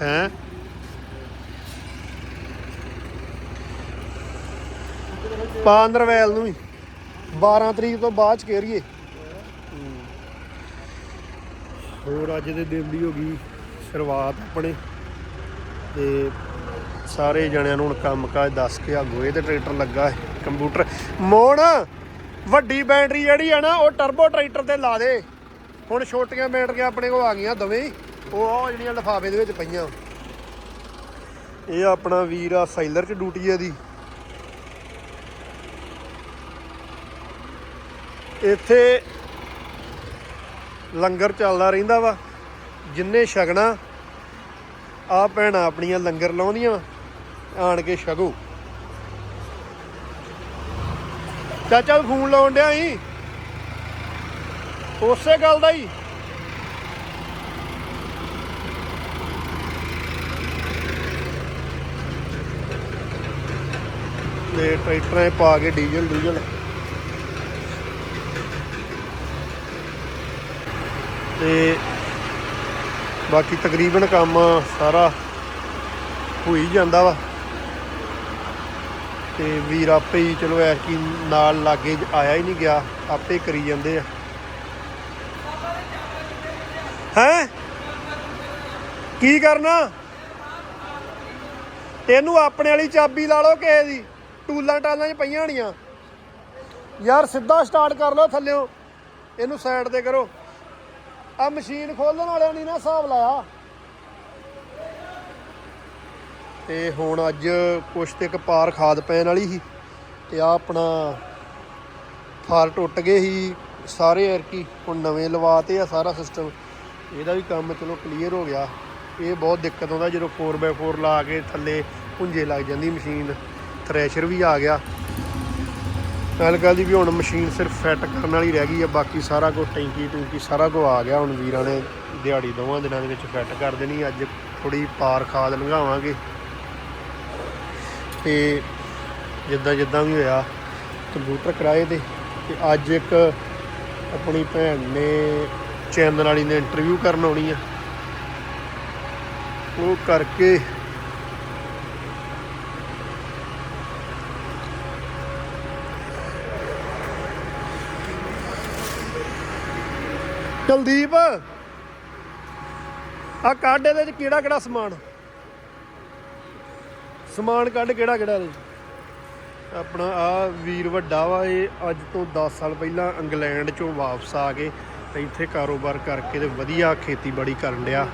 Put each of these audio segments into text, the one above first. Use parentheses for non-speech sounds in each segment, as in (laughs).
ਹੈ ਪਾ ਅੰਦਰ ਵੈਲ ਨੂੰ ਵੀ। 12 ਤਰੀਕ ਤੋਂ ਬਾਅਦ ਚ ਕੇਰੀਏ। ਹੋਰ ਅੱਜ ਦੇ ਦਿਨ ਦੀ ਹੋ ਗਈ ਸ਼ੁਰੂਆਤ ਆਪਣੇ। ਤੇ ਸਾਰੇ ਜਣਿਆਂ ਨੂੰ ਹੁਣ ਕੰਮ ਕਾਜ ਦੱਸ ਕੇ ਆ ਗੋਏ ਤੇ ਟਰੈਕਟਰ ਲੱਗਾ ਹੈ, ਕੰਪਿਊਟਰ। ਮੋੜ, ਵੱਡੀ ਬੈਟਰੀ ਜਿਹੜੀ ਆ ਨਾ, ਉਹ ਟਰਬੋ ਟਰੈਕਟਰ ਤੇ ਲਾ ਦੇ। ਹੁਣ ਛੋਟੀਆਂ ਬੈਟਰੀਆਂ ਆਪਣੇ ਕੋਲ ਆ ਗਈਆਂ ਦੋਵੇਂ। ਉਹ ਆ ਜਿਹੜੀਆਂ ਲਿਫਾਫੇ ਦੇ ਵਿੱਚ ਪਈਆਂ। ਇਹ ਆਪਣਾ ਵੀਰ ਆ ਸਾਈਲਰ ਚ ਡਿਊਟੀ ਆ ਦੀ ਇੱਥੇ ਲੰਗਰ ਚੱਲਦਾ ਰਹਿੰਦਾ ਵਾ ਜਿੰਨੇ ਛਕਣਾ ਆ ਭੈਣਾਂ ਆਪਣੀਆਂ ਲੰਗਰ ਲਾਉਂਦੀਆਂ ਵਾਂ, ਆਣ ਕੇ ਛਕੋ। ਚਾਚਾ ਫੋਨ ਲਾਉਣ ਡਿਆ ਸੀ ਉਸੇ ਗੱਲ ਦਾ ਹੀ ਤੇ ਟਰੈਕਟਰਾਂ 'ਚ ਪਾ ਕੇ ਡੀਜ਼ਲ ਡੀਜ਼ਲ। ਤੇ ਬਾਕੀ ਤਕਰੀਬਨ ਕੰਮ ਸਾਰਾ ਹੋ ਜਾਂਦਾ ਵਾ। ਤੇ ਵੀਰ ਆਪੇ ਹੀ ਚਲੋ ਐਤਕੀ ਨਾਲ ਲਾਗੇ ਆਇਆ ਹੀ ਨਹੀਂ ਗਿਆ, ਆਪੇ ਕਰੀ ਜਾਂਦੇ ਆ। ਹੈ? ਕੀ ਕਰਨਾ? ਤੈਨੂੰ ਆਪਣੇ ਵਾਲੀ ਚਾਬੀ ਲਾ ਲਓ ਕਿਸੇ ਦੀ। ਟੂਲਾਂ ਟਾਲਾਂ 'ਚ ਪਈਆਂ ਹੋਣੀਆਂ। ਯਾਰ ਸਿੱਧਾ ਸਟਾਰਟ ਕਰ ਲਓ ਥੱਲਿਓ। ਇਹਨੂੰ ਸਾਈਡ ਤੇ ਕਰੋ। ਆ ਮਸ਼ੀਨ ਖੋਲਣ ਵਾਲਿਆਂ ਨੇ ਨਾ ਹਿਸਾਬ ਲਾਇਆ। ਤੇ ਹੁਣ ਅੱਜ ਕੁਛ ਤੇ ਇੱਕ ਪਾਰ ਖਾਦ ਪੈਣ ਵਾਲੀ ਸੀ। ਤੇ ਆ ਆਪਣਾ ਫਾਰ ਟੁੱਟ ਗਏ ਸੀ ਸਾਰੇ ਐਰਕੀ ਹੁਣ ਨਵੇਂ ਲਵਾਤੇ ਆ ਸਾਰਾ ਸਿਸਟਮ ਇਹਦਾ ਵੀ ਕੰਮ ਚਲੋ ਕਲੀਅਰ ਹੋ ਗਿਆ। ਇਹ ਬਹੁਤ ਦਿੱਕਤ ਆਉਂਦਾ ਜਦੋਂ 4x4 ਲਾ ਕੇ ਥੱਲੇ ਪੁੰਜੇ ਲੱਗ ਜਾਂਦੀ ਮਸ਼ੀਨ ਥ੍ਰੈਸ਼ਰ ਵੀ ਆ ਗਿਆ। ਗੱਲ ਗੱਲ ਦੀ ਵੀ ਹੁਣ ਮਸ਼ੀਨ ਸਿਰਫ ਫਿੱਟ ਕਰਨ ਵਾਲੀ ਰਹਿ ਗਈ ਆ, ਬਾਕੀ ਸਾਰਾ ਕੁਝ ਟੈਂਕੀ ਟੂੰਕੀ ਸਾਰਾ ਕੁਝ ਆ ਗਿਆ। ਹੁਣ ਵੀਰਾਂ ਨੇ ਦਿਹਾੜੀ ਦੋਵਾਂ ਦਿਨਾਂ ਦੇ ਵਿੱਚ ਫਿੱਟ ਕਰ ਦੇਣੀ ਅੱਜ ਥੋੜੀ ਪਾਰ ਖਾਦ ਲੰਘਾਵਾਂਗੇ। ਤੇ ਜਿੱਦਾਂ ਜਿੱਦਾਂ ਵੀ ਹੋਇਆ ਕੰਪਿਊਟਰ ਕਰਾਏ ਤੇ। ਤੇ ਅੱਜ ਇੱਕ ਆਪਣੀ ਭੈਣ ਨੇ ਚੈਨਲ ਵਾਲੀ ਨੇ ਇੰਟਰਵਿਊ ਕਰਨ ਆਉਣੀ ਆ। ਉਹ ਕਰਕੇ ਕੁਲਦੀਪ ਆ ਕੱਢ ਇਹਦੇ ਚ ਕਿਹੜਾ ਕਿਹੜਾ ਸਮਾਨ? ਸਮਾਨ ਕੱਢ ਕਿਹੜਾ ਕਿਹੜਾ ਇਹਦੇ 'ਚ? ਆਪਣਾ ਆ ਵੀਰ ਵੱਡਾ ਵਾ, ਇਹ ਅੱਜ ਤੋਂ 10 ਸਾਲ ਪਹਿਲਾਂ ਇੰਗਲੈਂਡ ਚੋਂ ਵਾਪਸ ਆ ਕੇ ਤੇ ਇੱਥੇ ਕਾਰੋਬਾਰ ਕਰਕੇ ਤੇ ਵਧੀਆ ਖੇਤੀਬਾੜੀ ਕਰਨ ਡਿਆ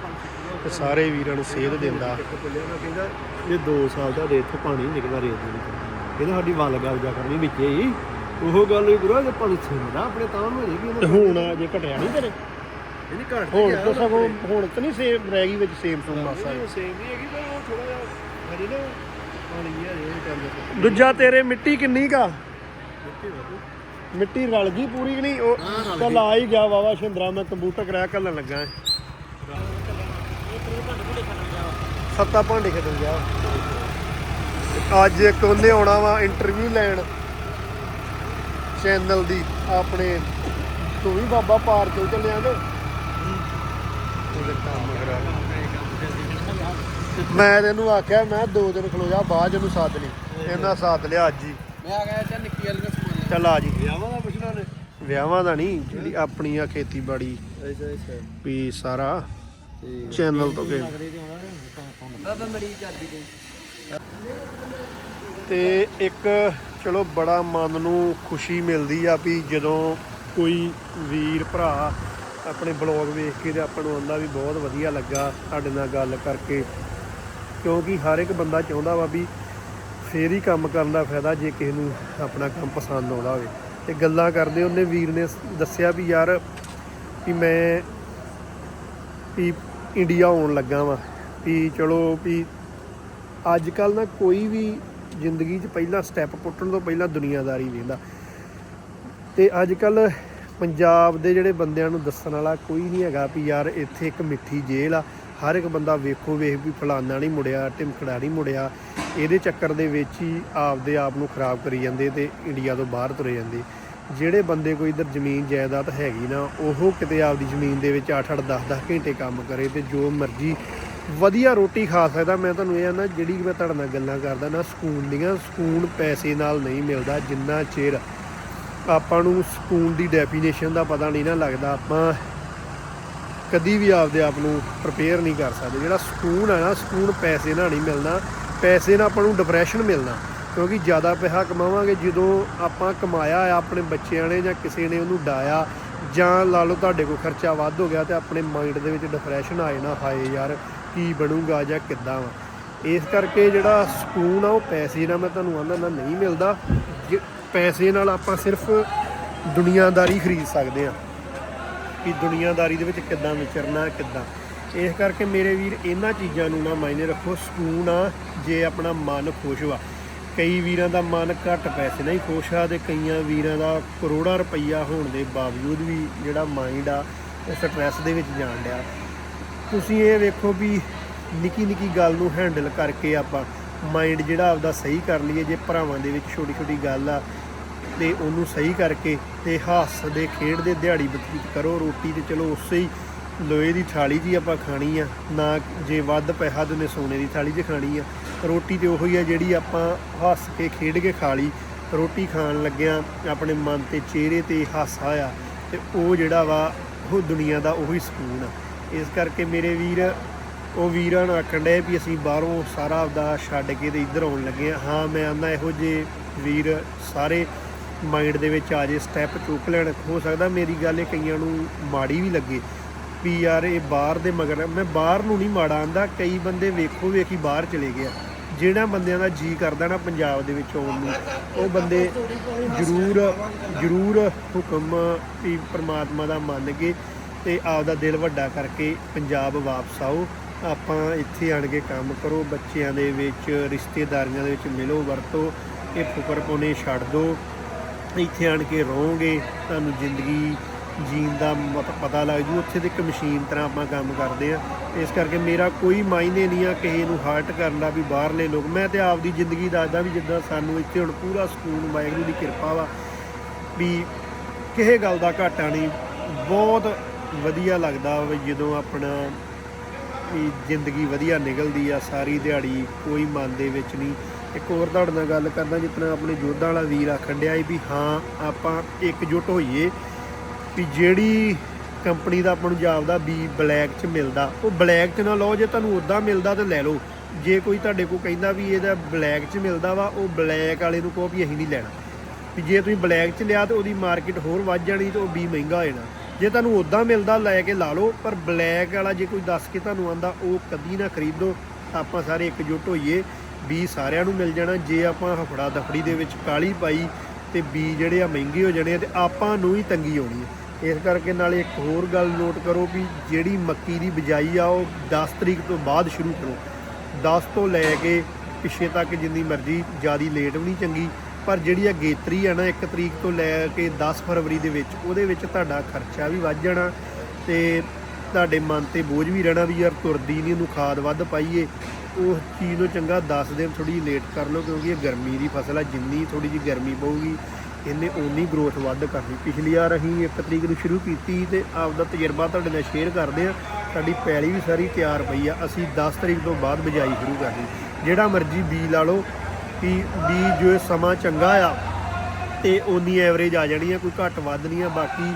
ਤੇ ਸਾਰੇ ਵੀਰਾਂ ਨੂੰ ਸੇਧ ਦਿੰਦਾ। ਕਹਿੰਦਾ ਇਹ 2 ਸਾਲ ਦਾ ਦੇ ਇੱਥੋਂ ਪਾਣੀ ਨਿਕਲਦਾ ਰੇਤ ਦੇ ਵਿੱਚ। ਕਹਿੰਦਾ ਸਾਡੀ ਵੱਲ ਗੱਲ ਜਾ ਕਰਨੀ ਵਿੱਚੇ ਹੀ। ਉਹ ਗੱਲ ਹੀ ਗੁਰੂ ਜੇ ਪਾਣੀ ਛਿੰਦਾ ਆਪਣੇ ਤਾਂ ਨੂੰ ਹੋਏਗੀ ਤੇ ਹੁਣ ਜੇ ਘਟਿਆ ਨਹੀਂ ਤੇਰੇ? ਇਹਦੀ ਘਟ ਹੁਣ ਤਾਂ ਸਗੋਂ ਹੁਣ ਤਾਂ ਨਹੀਂ ਸੇਮ ਰਹਿ ਗਈ ਵਿੱਚ ਸੇਮ ਤੋਂ ਮਾਸਾ ਹੀ। ਸੇਮ ਨਹੀਂ ਹੈਗੀ ਪਰ ਉਹ ਥੋੜਾ ਜਿਹਾ ਹਜੇ ਨਾ ਪਾਣੀ ਹੈ ਇਹ ਟਾਈਮ ਦੂਜਾ ਤੇਰੇ ਮਿੱਟੀ ਕਿੰਨੀ ਕਾ ਮਿੱਟੀ ਰਲ ਗਈ ਪੂਰੀ ਕਿ ਨਹੀਂ? ਉਹ ਹਾਂ, ਚੱਲ ਆ ਹੀ ਗਿਆ ਵਾਵਾ ਸ਼ਿੰਦਰਾ ਮੈਂ ਕੰਪਿਊਟਰ ਕਰਾਇਆ ਕੱਲਣ ਲੱਗਾ ਹਾਂ। ਸੱਤਾ ਭਾਂਡੇ ਖੇਡਣ ਗਿਆ। ਅੱਜ ਇੱਕ ਉਹਨੇ ਆਉਣਾ ਵਾ ਇੰਟਰਵਿਊ ਲੈਣ। ਚੈਨਲ ਦੀ ਆਪਣੇ ਤੂੰ ਵੀ ਬਾਬਾ ਪਾਰ ਚਲ ਚੱਲਿਆ ਤੇ ਉਹਦੇ ਕੰਮ ਕਰਾ ਮੈਂ ਤੈਨੂੰ ਆਖਿਆ ਮੈਂ ਦੋ ਦਿਨ ਖਲੋ ਜਾ ਬਾਅਦ ਇਹਨੂੰ ਸਾਥ ਲਈ। ਇਹਨਾਂ ਸਾਥ ਲਿਆ ਅੱਜ ਹੀ। ਮੈਂ ਆ ਗਿਆ ਚਾ ਨਿੱਕੀ ਵਾਲੀ ਦਾ ਸਮਾਨ ਚੱਲ ਆ ਜੀ। ਵਿਆਹਾਂ ਦਾ ਪੁੱਛਣਾ ਨੇ ਵਿਆਹਾਂ ਦਾ ਨਹੀਂ ਜਿਹੜੀ ਆਪਣੀ ਆ ਖੇਤੀਬਾੜੀ। ਅੱਛਾ ਅੱਛਾ। ਵੀ ਸਾਰਾ ਤੇ ਚੈਨਲ ਤੋਂ ਤੇ ਤੇ ਇੱਕ ਚਲੋ ਬੜਾ ਮਨ ਨੂੰ ਖੁਸ਼ੀ ਮਿਲਦੀ ਆ ਵੀ ਜਦੋਂ ਕੋਈ ਵੀਰ ਭਰਾ ਆਪਣੇ ਬਲੌਗ ਵੇਖ ਕੇ ਤੇ ਆਪਾਂ ਨੂੰ ਆਂਦਾ ਵੀ ਬਹੁਤ ਵਧੀਆ ਲੱਗਾ ਸਾਡੇ ਨਾਲ ਗੱਲ ਕਰਕੇ। ਕਿਉਂਕਿ ਹਰ ਇੱਕ ਬੰਦਾ ਚਾਹੁੰਦਾ ਵਾ ਵੀ ਫੇਰ ਹੀ ਕੰਮ ਕਰਨ ਦਾ ਫਾਇਦਾ ਜੇ ਕਿਸੇ ਨੂੰ ਆਪਣਾ ਕੰਮ ਪਸੰਦ ਆਉਂਦਾ ਹੋਵੇ। ਤੇ ਗੱਲਾਂ ਕਰਦੇ ਉਹਨੇ ਵੀਰ ਨੇ ਦੱਸਿਆ ਵੀ ਯਾਰ ਵੀ ਮੈਂ ਵੀ ਇੰਡੀਆ ਆਉਣ ਲੱਗਾ ਵਾਂ। ਵੀ ਚਲੋ ਵੀ ਅੱਜ ਕੱਲ ਨਾ ਕੋਈ ਵੀ ਜ਼ਿੰਦਗੀ 'ਚ ਪਹਿਲਾ ਸਟੈਪ ਪੁੱਟਣ ਤੋਂ ਪਹਿਲਾਂ ਦੁਨੀਆਦਾਰੀ ਵੇਂਦਾ ਤੇ ਅੱਜ ਕੱਲ ਪੰਜਾਬ ਦੇ ਜਿਹੜੇ ਬੰਦਿਆਂ ਨੂੰ ਦੱਸਣ ਵਾਲਾ ਕੋਈ ਨਹੀਂ ਹੈਗਾ ਵੀ ਯਾਰ ਇੱਥੇ ਇੱਕ ਮਿੱਠੀ ਜੇਲ੍ਹ ਆ, ਹਰ ਇੱਕ ਬੰਦਾ ਵੇਖੋ ਵੇਖ ਵੀ ਫਲਾਨਾ ਨਹੀਂ ਮੁੜਿਆ, ਢਿਮਕੜਾ ਨਹੀਂ ਮੁੜਿਆ। ਇਹਦੇ ਚੱਕਰ ਦੇ ਵਿੱਚ ਹੀ ਆਪਦੇ ਆਪ ਨੂੰ ਖਰਾਬ ਕਰੀ ਜਾਂਦੇ ਤੇ ਇੰਡੀਆ ਤੋਂ ਬਾਹਰ ਤੁਰੇ ਜਾਂਦੇ। ਜਿਹੜੇ ਬੰਦੇ ਕੋਈ ਇਧਰ ਜ਼ਮੀਨ ਜਾਇਦਾਦ ਹੈਗੀ ਨਾ, ਉਹ ਕਿਤੇ ਆਪਦੀ ਜ਼ਮੀਨ ਦੇ ਵਿੱਚ 8-8 10-10 ਘੰਟੇ ਕੰਮ ਕਰੇ ਤੇ ਜੋ ਮਰਜ਼ੀ ਵਧੀਆ ਰੋਟੀ ਖਾ ਸਕਦਾ। ਮੈਂ ਤੁਹਾਨੂੰ ਇਹ ਆ ਜਿਹੜੀ ਮੈਂ ਤੁਹਾਡੇ ਨਾਲ ਗੱਲਾਂ ਕਰਦਾ ਨਾ, ਸਕੂਨ ਦੀਆਂ, ਸਕੂਨ ਪੈਸੇ ਨਾਲ ਨਹੀਂ ਮਿਲਦਾ, ਜਿੰਨਾ ਚਿਰ ਆਪਾਂ ਨੂੰ ਸਕੂਨ ਦੀ ਡੈਫੀਨੇਸ਼ਨ ਦਾ ਪਤਾ ਨਹੀਂ ਨਾ ਲੱਗਦਾ, ਆਪਾਂ ਕਦੀ ਵੀ ਆਪਦੇ ਆਪ ਨੂੰ ਪ੍ਰਪੇਅਰ ਨਹੀਂ ਕਰ ਸਕਦੇ। ਜਿਹੜਾ ਸਕੂਨ ਹੈ ਨਾ, ਸਕੂਨ ਪੈਸੇ ਨਾਲ ਨਹੀਂ ਮਿਲਣਾ ਪੈਸੇ ਨਾਲ ਆਪਾਂ ਨੂੰ ਡਿਪਰੈਸ਼ਨ ਮਿਲਣਾ ਕਿਉਂਕਿ ਜ਼ਿਆਦਾ ਪੈਸਾ ਕਮਾਵਾਂਗੇ ਜਦੋਂ ਆਪਾਂ ਕਮਾਇਆ ਆਪਣੇ ਬੱਚਿਆਂ ਨੇ ਜਾਂ ਕਿਸੇ ਨੇ ਉਹਨੂੰ ਡਾਇਆ, ਜਾਂ ਲਾ ਲਓ ਤੁਹਾਡੇ ਕੋਲ ਖਰਚਾ ਵੱਧ ਹੋ ਗਿਆ ਤੇ ਆਪਣੇ ਮਾਈਂਡ ਦੇ ਵਿੱਚ ਡਿਪਰੈਸ਼ਨ ਆ ਜਾਣਾ, ਹਾਏ ਯਾਰ। ਕੀ ਬਣੂਗਾ ਜਾਂ ਕਿੱਦਾਂ ਵਾ। ਇਸ ਕਰਕੇ ਜਿਹੜਾ ਸਕੂਨ ਆ ਉਹ ਪੈਸੇ ਨਾਲ ਮੈਂ ਤੁਹਾਨੂੰ ਆਂਦਾ ਨਾ ਨਹੀਂ ਮਿਲਦਾ। ਜੇ ਪੈਸੇ ਨਾਲ ਆਪਾਂ ਸਿਰਫ ਦੁਨੀਆਦਾਰੀ ਖਰੀਦ ਸਕਦੇ ਆ। ਕਿ ਦੁਨੀਆਦਾਰੀ ਦੇ ਵਿੱਚ ਕਿੱਦਾਂ ਵਿਚਰਨਾ, ਕਿੱਦਾਂ। ਇਸ ਕਰਕੇ ਮੇਰੇ ਵੀਰ ਇਹਨਾਂ ਚੀਜ਼ਾਂ ਨੂੰ ਨਾ ਮਾਇਨੇ ਰੱਖੋ। ਸਕੂਨ ਆ, ਜੇ ਆਪਣਾ ਮਨ ਖੁਸ਼ ਵਾ। ਕਈ ਵੀਰਾਂ ਦਾ ਮਨ ਘੱਟ ਪੈਸੇ ਨਹੀਂ ਖੁਸ਼ ਆ ਤੇ ਕਈਆਂ ਵੀਰਾਂ ਦਾ ਕਰੋੜਾਂ ਰੁਪਈਆ ਹੋਣ ਦੇ ਬਾਵਜੂਦ ਵੀ ਜਿਹੜਾ ਮਾਈਂਡ ਆ, ਉਹ ਸਟ੍ਰੈਸ ਦੇ ਵਿੱਚ ਜਾਣ ਡਿਆ। ਤੁਸੀਂ ਇਹ ਵੇਖੋ ਵੀ ਨਿੱਕੀ ਨਿੱਕੀ ਗੱਲ ਨੂੰ ਹੈਂਡਲ ਕਰਕੇ ਆਪਾਂ ਮਾਈਂਡ ਜਿਹੜਾ ਆਪਦਾ ਸਹੀ ਕਰ ਲਈਏ, ਜੇ ਭਰਾਵਾਂ ਦੇ ਵਿੱਚ ਛੋਟੀ ਛੋਟੀ ਗੱਲ ਆ ਤੇ ਉਹਨੂੰ ਸਹੀ ਕਰਕੇ ਤੇ ਹੱਸਦੇ ਖੇਡਦੇ ਦਿਹਾੜੀ ਬਤੀਤ ਕਰੋ, ਰੋਟੀ ਤੇ ਚਲੋ ਉਸੇ ਹੀ ਲੋਹੇ ਦੀ ਥਾਲੀ 'ਚ ਹੀ ਆਪਾਂ ਖਾਣੀ ਆ, ਨਾ ਜੇ ਵੱਧ ਪੈਸਾ ਤੇ ਉਹਨੇ ਸੋਨੇ ਦੀ ਥਾਲੀ 'ਚ ਖਾਣੀ ਆ। ਰੋਟੀ ਤੇ ਉਹੀ ਆ ਜਿਹੜੀ ਆਪਾਂ ਹੱਸ ਕੇ ਖੇਡ ਕੇ ਖਾ ਲਈ, ਰੋਟੀ ਖਾਣ ਲੱਗਿਆਂ ਆਪਣੇ ਮਨ ਤੇ ਚਿਹਰੇ ਤੇ ਹਾਸਾ ਆ ਤੇ ਉਹ ਜਿਹੜਾ ਵਾ ਉਹ ਦੁਨੀਆ ਦਾ ਉਹੀ ਸਕੂਨ ਆ। ਇਸ ਕਰਕੇ ਮੇਰੇ ਵੀਰ, ਉਹ ਵੀਰਾਂ ਨੂੰ ਆਖਣ ਡਏ ਵੀ ਅਸੀਂ ਬਾਹਰੋਂ ਸਾਰਾ ਆਪਦਾ ਛੱਡ ਕੇ ਤੇ ਇੱਧਰ ਆਉਣ ਲੱਗੇ ਆ ਹਾਂ, ਮੈਂ ਆਂਦਾ ਇਹੋ ਜੇ ਵੀਰ ਸਾਰੇ ਮਾਈਂਡ ਦੇ ਵਿੱਚ ਆ ਜੇ ਸਟੈਪ ਚੁੱਕ ਲੈਣ। ਹੋ ਸਕਦਾ ਮੇਰੀ ਗੱਲ ਇਹ ਕਈਆਂ ਨੂੰ ਮਾੜੀ ਵੀ ਲੱਗੇ ਵੀ ਯਾਰ ਇਹ ਬਾਹਰ ਦੇ ਮਗਰ ਮੈਂ ਬਾਹਰ ਨੂੰ ਨਹੀਂ ਮਾੜਾ ਆਂਦਾ, ਕਈ ਬੰਦੇ ਵੇਖੋ ਵੇਖੀ ਬਾਹਰ ਚਲੇ ਗਏ ਆ। ਜਿਹੜਾ ਬੰਦਿਆਂ ਦਾ ਜੀ ਕਰਦਾ ਨਾ ਪੰਜਾਬ ਦੇ ਵਿੱਚ ਆਉਣ ਨੂੰ, ਉਹ ਬੰਦੇ ਜ਼ਰੂਰ ਜ਼ਰੂਰ ਹੁਕਮ ਵੀ ਪ੍ਰਮਾਤਮਾ ਦਾ ਮੰਨ ਕੇ ਤੇ ਆਪਦਾ ਦਿਲ ਵੱਡਾ ਕਰਕੇ ਪੰਜਾਬ ਵਾਪਸ ਆਓ। ਆਪਾਂ ਇੱਥੇ ਆਣ ਕੇ ਕੰਮ ਕਰੋ, ਬੱਚਿਆਂ ਦੇ ਵਿੱਚ, ਰਿਸ਼ਤੇਦਾਰੀਆਂ ਦੇ ਵਿੱਚ ਮਿਲੋ, ਵਰਤੋ, ਇਹ ਫੁਕਰ ਪੋਨੇ ਛੱਡ ਦਿਓ ਇੱਥੇ ਆਣ ਕੇ ਰਹੋਗੇ, ਤੁਹਾਨੂੰ ਜ਼ਿੰਦਗੀ ਜੀਣ ਦਾ ਮਤ ਪਤਾ ਲੱਗ ਜੂ। ਉੱਥੇ ਤੇ ਇੱਕ ਮਸ਼ੀਨ ਤਰ੍ਹਾਂ ਆਪਾਂ ਕੰਮ ਕਰਦੇ ਆ ਇਸ ਕਰਕੇ ਮੇਰਾ ਕੋਈ ਮਾਇਨੇ ਨਹੀਂ ਆ ਕਿਸੇ ਨੂੰ ਹਰਟ ਕਰਨ ਦਾ ਵੀ ਬਾਹਰਲੇ ਲੋਕ। ਮੈਂ ਤੇ ਆਪਦੀ ਜ਼ਿੰਦਗੀ ਦੱਸਦਾ ਵੀ ਜਿੱਦਾਂ ਸਾਨੂੰ ਇੱਥੇ ਹੁਣ ਪੂਰਾ ਸਕੂਨ, ਵਾਹਿਗੁਰੂ ਦੀ ਕਿਰਪਾ ਵਾ ਵੀ ਕਿਸੇ ਗੱਲ ਦਾ ਘਾਟਾ ਨਹੀਂ। ਬਹੁਤ ਵਧੀਆ ਲੱਗਦਾ ਵੀ ਜਦੋਂ ਆਪਣਾ ਵੀ ਜ਼ਿੰਦਗੀ ਵਧੀਆ ਨਿਕਲਦੀ ਆ, ਸਾਰੀ ਦਿਹਾੜੀ ਕੋਈ ਮਨ ਦੇ ਵਿੱਚ ਨਹੀਂ। ਇੱਕ ਹੋਰ ਤੁਹਾਡੇ ਨਾਲ ਗੱਲ ਕਰਦਾ ਜਿਤਨਾ ਆਪਣੇ ਜੋਧਾਂ ਵਾਲਾ ਵੀਰ ਆਖਣ ਡਿਆ ਸੀ ਵੀ ਹਾਂ, ਆਪਾਂ ਇਕਜੁੱਟ ਹੋਈਏ ਵੀ ਜਿਹੜੀ ਕੰਪਨੀ ਦਾ ਆਪਾਂ ਨੂੰ ਜਾਪਦਾ ਵੀ ਬਲੈਕ 'ਚ ਮਿਲਦਾ, ਉਹ ਬਲੈਕ 'ਚ ਨਾ ਲਓ, ਜੇ ਤੁਹਾਨੂੰ ਉਦਾਂ ਮਿਲਦਾ ਤਾਂ ਲੈ ਲਓ। ਜੇ ਕੋਈ ਤੁਹਾਡੇ ਕੋਲ ਕਹਿੰਦਾ ਵੀ ਇਹਦਾ ਬਲੈਕ 'ਚ ਮਿਲਦਾ ਵਾ, ਉਹ ਬਲੈਕ ਵਾਲੇ ਨੂੰ ਕਹੋ ਵੀ ਅਸੀਂ ਨਹੀਂ ਲੈਣਾ। ਵੀ ਜੇ ਤੁਸੀਂ ਬਲੈਕ 'ਚ ਲਿਆ ਤਾਂ ਉਹਦੀ ਮਾਰਕੀਟ ਹੋਰ ਵੱਧ ਜਾਣੀ ਤੇ ਉਹ ਵੀ ਮਹਿੰਗਾ ਹੋ ਜਾਣਾ। ਜੇ ਤੁਹਾਨੂੰ ਉਦਾਂ ਮਿਲਦਾ, ਲੈ ਕੇ ਲਾ ਲਓ, ਪਰ ਬਲੈਕ ਵਾਲਾ ਜੇ ਕੋਈ ਦੱਸ ਕੇ ਤੁਹਾਨੂੰ ਆਂਦਾ, ਉਹ ਕਦੀ ਨਾ ਖਰੀਦੋ ਆਪਾਂ ਸਾਰੇ ਇਕਜੁੱਟ ਹੋਈਏ ਬੀ ਸਾਰਿਆਂ ਨੂੰ ਮਿਲ ਜਾਣਾ। ਜੇ ਆਪਾਂ ਹਫੜਾ ਦਫੜੀ ਦੇ ਵਿੱਚ ਕਾਲੀ ਪਾਈ ਤੇ ਬੀ ਜਿਹੜੇ ਆ ਮਹਿੰਗੇ ਹੋ ਜਾਣੇ ਆ ਤੇ ਆਪਾਂ ਨੂੰ ਹੀ ਤੰਗੀ ਆਉਣੀ ਹੈ ਇਸ ਕਰਕੇ ਨਾਲੇ ਇੱਕ ਹੋਰ ਗੱਲ ਨੋਟ ਕਰੋ ਵੀ ਜਿਹੜੀ ਮੱਕੀ ਦੀ ਬਿਜਾਈ ਆ, ਉਹ 10 ਤਰੀਕ ਤੋਂ ਬਾਅਦ ਸ਼ੁਰੂ ਕਰੋ। 10 ਤੋਂ ਲੈ ਕੇ ਪਿੱਛੇ ਤੱਕ ਜਿੰਨੀ ਮਰਜ਼ੀ, ਜਿਆਦੀ ਲੇਟ ਵੀ ਨਹੀਂ ਚੰਗੀ। ਪਰ ਜਿਹੜੀ ਆ ਗੇਤਰੀ ਆ ਨਾ 1 ਤਰੀਕ ਤੋਂ ਲੈ ਕੇ 10 ਫਰਵਰੀ ਦੇ ਵਿੱਚ, ਉਹਦੇ ਵਿੱਚ ਤੁਹਾਡਾ ਖਰਚਾ ਵੀ ਵੱਧ ਜਾਣਾ ਤੇ ਤੁਹਾਡੇ ਮਨ ਤੇ ਬੋਝ ਵੀ ਰਹਿਣਾ ਵੀ ਯਾਰ, ਤੁਰਦੀ ਨਹੀਂ ਉਹਨੂੰ ਖਾਦ ਵੱਧ ਪਾਈਏ। ਉਹ ਚੀਜ਼ ਨੂੰ ਚੰਗਾ 10 ਦਿਨ ਥੋੜੀ ਲੇਟ ਕਰ ਲਓ, ਕਿਉਂਕਿ ਇਹ ਗਰਮੀ ਦੀ ਫਸਲ ਆ, ਜਿੰਨੀ ਥੋੜੀ ਜਿਹੀ ਗਰਮੀ ਪਊਗੀ, ਇਹਨੇ ਓਨੀ ਗਰੋਥ ਵੱਧ ਕਰਨੀ। ਪਿਛਲੀ ਵਾਰ ਅਸੀਂ ਇੱਕ ਤਰੀਕ ਨੂੰ ਸ਼ੁਰੂ ਕੀਤੀ ਤੇ ਆਪਦਾ ਤਜਰਬਾ ਤੁਹਾਡੇ ਨਾਲ ਸ਼ੇਅਰ ਕਰਦੇ ਆ ਸਾਡੀ ਪੈਲੀ ਵੀ ਸਾਰੀ ਤਿਆਰ ਪਈ ਆ, ਅਸੀਂ 10 ਤਰੀਕ ਤੋਂ ਬਾਅਦ ਬਿਜਾਈ ਸ਼ੁਰੂ ਕਰਨੀ। ਜਿਹੜਾ ਮਰਜ਼ੀ ਬੀਜ ਲਾ ਲਓ ਕਿ ਬੀਜ ਜੋ ਸਮਾਂ ਚੰਗਾ ਆ ਤੇ ਉਨੀ ਐਵਰੇਜ ਆ ਜਾਣੀ ਆ, ਕੋਈ ਘੱਟ ਵੱਧ ਨਹੀਂ ਆ, ਬਾਕੀ